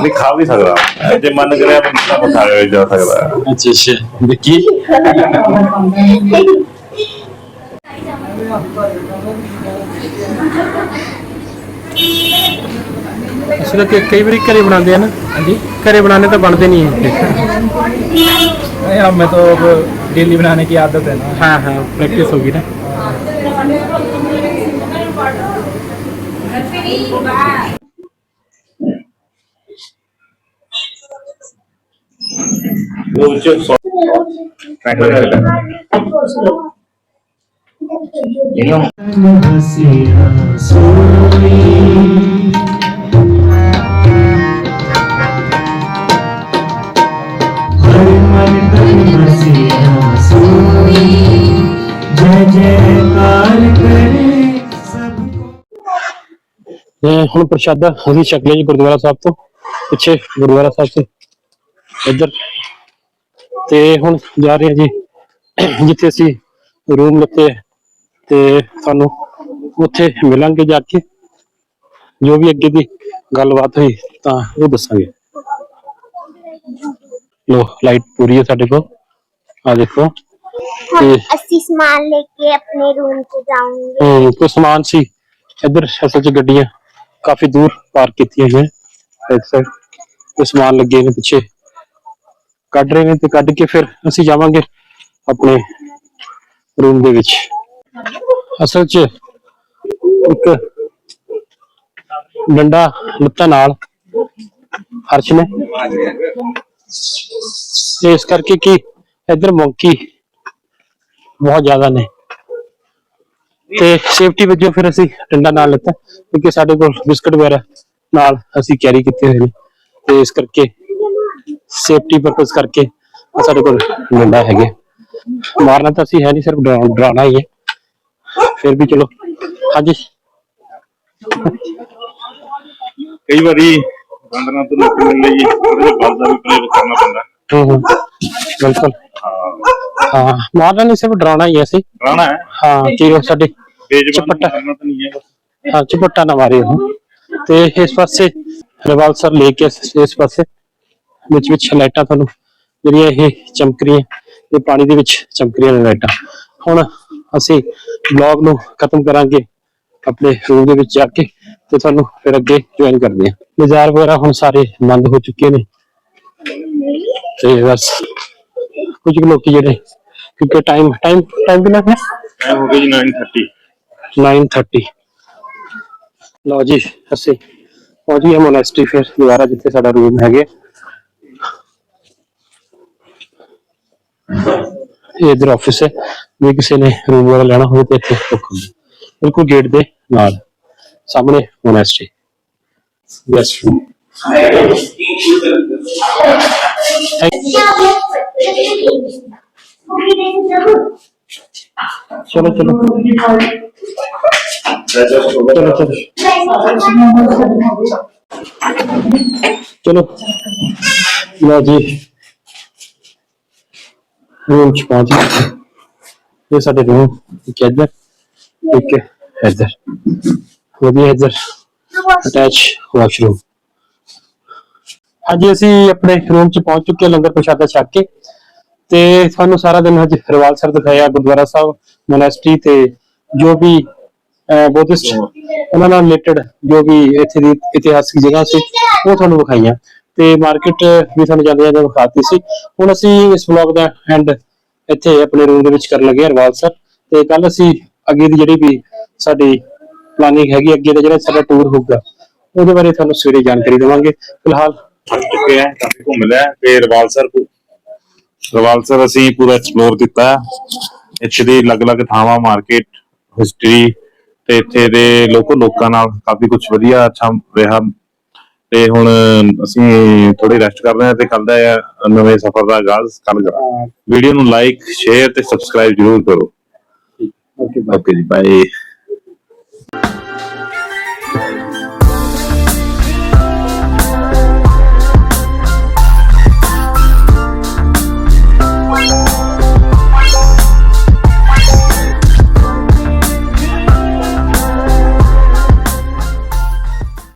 [SPEAKER 1] ਨਹੀਂ ਖਾ ਵੀ ਸਕਦਾ। ਜੇ ਮਨ ਕਰਿਆ ਤਾਂ ਮੈਂ ਖਾ ਲਿਆ ਜਾ ਸਕਦਾ।
[SPEAKER 2] ਅੱਛਾ ਅੱਛਾ। ਦੇਖੀ? ਅਸਲ ਕਿ ਕਈ ਵਾਰੀ ਘਰੇ ਬਣਾਉਂਦੇ ਆ ਨਾ। ਹਾਂਜੀ। ਘਰੇ ਬਣਾਉਣੇ ਤਾਂ ਬਣਦੇ ਨਹੀਂ ਹੈ
[SPEAKER 7] ਇਹ
[SPEAKER 2] ਹਮੇ ਤਾਂ ਡੇਲੀ ਬਣਾਉਣੇ ਕੀ
[SPEAKER 1] ਆਦਤ ਹੈ ਨਾ।
[SPEAKER 5] ਹਾਂ ਹਾਂ ਪ੍ਰੈਕਟਿਸ ਹੋ ਗਈ ਨਾ। இன்னும் Maria, Maria, Maria, Maria,
[SPEAKER 2] ਇਹ ਹੁਣ ਪ੍ਰਸ਼ਾਦਾ ਅਸੀਂ ਛਕ ਲਿਆ ਜੀ ਗੁਰਦੁਆਰਾ ਸਾਹਿਬ ਤੋਂ, ਪਿੱਛੇ ਗੁਰਦੁਆਰਾ ਸਾਹਿਬ ਤੋਂ, ਇੱਧਰ। ਤੇ ਹੁਣ ਜਾ ਰਹੇ ਹਾਂ ਜੀ, ਜਿੱਥੇ ਅਸੀਂ ਰੂਮ ਲੱਤੇ ਤੇ ਸਾਨੂੰ ਉੱਥੇ ਮਿਲਾਂਗੇ ਜਾ ਕੇ। ਜੋ ਵੀ ਅੱਗੇ ਦੀ ਗੱਲਬਾਤ ਹੋਈ, ਤਾਂ ਉਹ ਦੱਸਾਂਗੇ। ਲੋ ਲਾਈਟ ਪੂਰੀ ਹੈ ਸਾਡੇ ਕੋਲ। ਆ ਦੇਖੋ।
[SPEAKER 4] ਹੁਣ
[SPEAKER 2] ਹੂੰ।
[SPEAKER 4] ਅਸੀਂ ਸਮਾਨ ਲੈ ਕੇ ਆਪਣੇ ਰੂਮ 'ਚ ਜਾਵਾਂਗੇ
[SPEAKER 2] ਹਮ ਕੋਈ ਸਮਾਨ ਸੀ। ਇੱਧਰ ਅਸਲ ਚ ਗੱਡੀਆਂ ਕਾਫੀ ਦੂਰ ਪਾਰਕ ਕੀਤੀਆਂ ਹੋਈਆਂ ਰਾਈਟ ਸਾਈਡ ਕੋਈ ਸਮਾਨ ਲੱਗੇ ਨੇ ਪਿੱਛੇ। ਕੱਢ ਰਹੇ ਨੇ ਤੇ ਕੱਢ ਕੇ ਫਿਰ ਅਸੀਂ ਜਾਵਾਂਗੇ ਆਪਣੇ ਰੂਮ ਦੇ ਵਿੱਚ। ਅਸਲ ਚ ਇੱਕ ਡੰਡਾ ਲੱਤਾਂ ਨਾਲ ਹਰਸ਼ ਨੇ। ਤੇ ਇਸ ਕਰਕੇ ਕਿ ਇੱਧਰ ਮੰਕੀ ਬਹੁਤ ਜ਼ਿਆਦਾ ਨੇ। ਤੇ ਸੇਫਟੀ ਵਜੋਂ ਫਿਰ ਅਸੀਂ ਡੰਡਾ ਨਾਲ ਲਿੱਤਾ ਕਿਉਂਕਿ ਸਾਡੇ ਕੋਲ ਬਿਸਕਟ ਵਗੈਰਾ ਨਾਲ ਅਸੀਂ ਕੈਰੀ ਕੀਤੇ ਹੋਏ ਨੇ। ਤੇ ਇਸ ਕਰਕੇ ਸੇਫਟੀ ਪਰਪਸ ਕਰਕੇ ਸਾਡੇ ਕੋਲ ਡੰਡਾ ਹੈਗੇ। ਮਾਰਨਾ ਤਾਂ ਅਸੀਂ ਹੈ ਨਹੀਂ ਸਿਰਫ ਡਰਾ- ਡਰਾਉਣਾ ਹੀ ਹੈ। ਫਿਰ ਵੀ ਚਲੋ ਹਾਂਜੀ।
[SPEAKER 1] ਕਈ ਵਾਰੀ ਬੰਦਨਾ ਤੋਂ ਲੋਕ ਮਿਲ ਲਈ ਉਹਦੇ ਬਲ ਦਾ ਵੀ ਪ੍ਰਯੋਗ ਕਰਨਾ ਪੈਂਦਾ।
[SPEAKER 2] ਹੂੰ ਹੂੰ। ਬਿਲਕੁਲ। ਹਾਂ ਮਾਰਨਾ ਨਹੀਂ ਸਿਰਫ ਡਰਾਉਣਾ ਹੀ ਹੈ ਅਸੀਂ।
[SPEAKER 1] ਰਾਣਾ ਹੈ?
[SPEAKER 2] ਹਾਂ ਕਿ ਉਹ ਸਾਡੇ
[SPEAKER 1] ਬੇਜਬਾਨ
[SPEAKER 2] ਚਪਟਾ।
[SPEAKER 1] ਕਰਨਾ ਤਾਂ ਨਹੀਂ ਹੈ ਬਸ।
[SPEAKER 2] ਨਾ ਮਾਰੇ ਉਹ ਤੇ ਇਸ ਪਾਸੇ ਰਿਵਾਲਸਰ ਲੈ ਕੇ ਇਸ ਇਸ ਪਾਸੇ ਵਿੱਚ ਵਿੱਚ ਲਾਈਟਾਂ ਤੁਹਾਨੂੰ ਜਿਹੜੀਆਂ ਇਹ ਚਮਕ ਰਹੀਆਂ ਇਹ ਪਾਣੀ ਦੇ ਵਿੱਚ ਚਮਕ ਰਹੀਆਂ ਨੇ ਲਾਈਟਾਂ। ਹੁਣ ਅਸੀਂ ਬਲੌਗ ਨੂੰ ਖਤਮ ਕਰਾਂਗੇ ਆਪਣੇ ਰੂਮ ਦੇ ਵਿੱਚ ਜਾ ਕੇ ਤੇ ਤੁਹਾਨੂੰ ਫਿਰ ਅੱਗੇ ਜੁਆਇਨ ਕਰਦੇ ਹਾਂ। ਬਾਜ਼ਾਰ ਵਗੈਰਾ ਹੁਣ ਸਾਰੇ ਬੰਦ ਹੋ ਚੁੱਕੇ ਨੇ। ਤੇ ਬਸ ਕੁਝ ਕੁ ਲੋਕੀ ਜਿਹੜੇ ਕਿਉਂਕਿ ਟਾਈਮ ਟਾਈਮ ਟਾਈਮ ਕਿੰਨਾ ਹੈ
[SPEAKER 1] ਟਾਈਮ ਹੋ ਗਿਆ ਜੀ 9:30
[SPEAKER 2] 9:30 ਲਓ ਜੀ ਅਸੀਂ ਪਹੁੰਚ ਗਏ ਮੋਨੈਸਟਰੀ ਫਿਰ ਦੁਬਾਰਾ ਜਿੱਥੇ ਸਾਡਾ ਰੂਮ ਹੈਗੇ ਇਹ ਇਧਰ ਆਫਿਸ ਹੈ ਜੇ ਕਿਸੇ ਨੇ ਰੂਮ ਵਗੈਰਾ ਲੈਣਾ ਹੋਵੇ ਤੇ ਇੱਥੇ ਬੁੱਕ ਹੁੰਦਾ ਬਿਲਕੁਲ ਗੇਟ ਦੇ ਨਾਲ ਸਾਹਮਣੇ ਮੋਨੈਸਟਰੀ ਯੈਸ ਚਲੋ ਚਲੋ ਚਲੋ ਚਲੋ ਚਲੋ ਲਓ ਜੀ ਰੂਮ ਚ ਪਹੁੰਚ ਗਏ ਇਹ ਸਾਡੇ ਰੂਮ ਇੱਕ ਇੱਧਰ ਇੱਕ ਇੱਧਰ ਵਧੀਆ ਇੱਧਰ ਅਟੈਚ ਵਾਸ਼ਰੂਮ ਅੱਜ ਅਸੀਂ ਆਪਣੇ ਰੂਮ ਚ ਪਹੁੰਚ ਚੁੱਕੇ ਹਾਂ ਲੰਗਰ ਪ੍ਰਸ਼ਾਦਾ ਛਕ ਕੇ ਤੇ ਤੁਹਾਨੂੰ ਸਾਰਾ ਦਿਨ ਅੱਜ ਰਵਾਲਸਰ ਦਿਖਾਇਆ, ਗੁਰਦੁਆਰਾ ਸਾਹਿਬ, ਮੋਨੈਸਟਰੀ ਤੇ ਜੋ ਵੀ ਬੋਧਿਸਟ ਉਹਨਾਂ ਨਾਲ ਰਿਲੇਟਡ ਜੋ ਵੀ ਇੱਥੇ ਦੀ ਇਤਿਹਾਸਿਕ ਜਗ੍ਹਾ ਸੀ, ਉਹ ਤੁਹਾਨੂੰ ਵਿਖਾਈਆਂ। ਤੇ ਮਾਰਕੀਟ ਵੀ ਤੁਹਾਨੂੰ ਜਾਂਦੇ ਜਾਂਦੇ ਵਿਖਾਤੀ ਸੀ। ਹੁਣ ਅਸੀਂ ਇਸ ਵਲੌਗ ਦਾ ਐਂਡ ਇੱਥੇ ਆਪਣੇ ਰੂਮ ਦੇ ਵਿੱਚ ਕਰਨ ਲੱਗੇ ਹਾਂ ਰਵਾਲਸਰ ਤੇ ਕੱਲ ਅਸੀਂ ਅੱਗੇ ਦੀ ਜਿਹੜੀ ਵੀ ਸਾਡੀ ਪਲਾਨਿੰਗ ਹੈਗੀ, ਅੱਗੇ ਦਾ ਜਿਹੜਾ ਸਾਡਾ ਟੂਰ ਹੋਊਗਾ, ਉਹਦੇ ਬਾਰੇ ਤੁਹਾਨੂੰ ਸਵੇਰੇ ਜਾਣਕਾਰੀ ਦੇਵਾਂਗੇ। ਫਿਲਹਾਲ
[SPEAKER 1] ਥੱਕ ਚੁੱਕੇ ਆ, ਕਾਫੀ ਘੁੰਮ ਲਿਆ, ਤੇ ਰਵਾਲਸਰ ਰਵਾਲਸਰ ਅਸੀਂ ਪੂਰਾ ਐਕਸਪਲੋਰ ਕੀਤਾ। ਇੱਥੇ ਦੀ ਅਲੱਗ-ਅਲੱਗ ਥਾਵਾਂ ਮਾਰਕੀਟ ਹਿਸਟਰੀ ਤੇ ਇੱਥੇ ਦੇ ਲੋਕਲ ਲੋਕਾਂ ਨਾਲ ਕਾਫੀ ਕੁਝ ਵਧੀਆ ਅੱਛਾ ਰਿਹਾ। ਤੇ ਹੁਣ ਅਸੀਂ ਥੋੜੀ ਰੈਸਟ ਕਰ ਰਹੇ ਹਾਂ ਤੇ ਕੱਲ ਦਾ ਨਵੇਂ ਸਫ਼ਰ ਦਾ ਆਗਾਜ਼ ਕੱਲ ਕਰਾਂਗੇ। ਵੀਡੀਓ ਨੂੰ ਲਾਈਕ ਸ਼ੇਅਰ ਤੇ ਸਬਸਕ੍ਰਾਈਬ ਜ਼ਰੂਰ ਕਰੋ। ਓਕੇ ਜੀ ਬਾਏ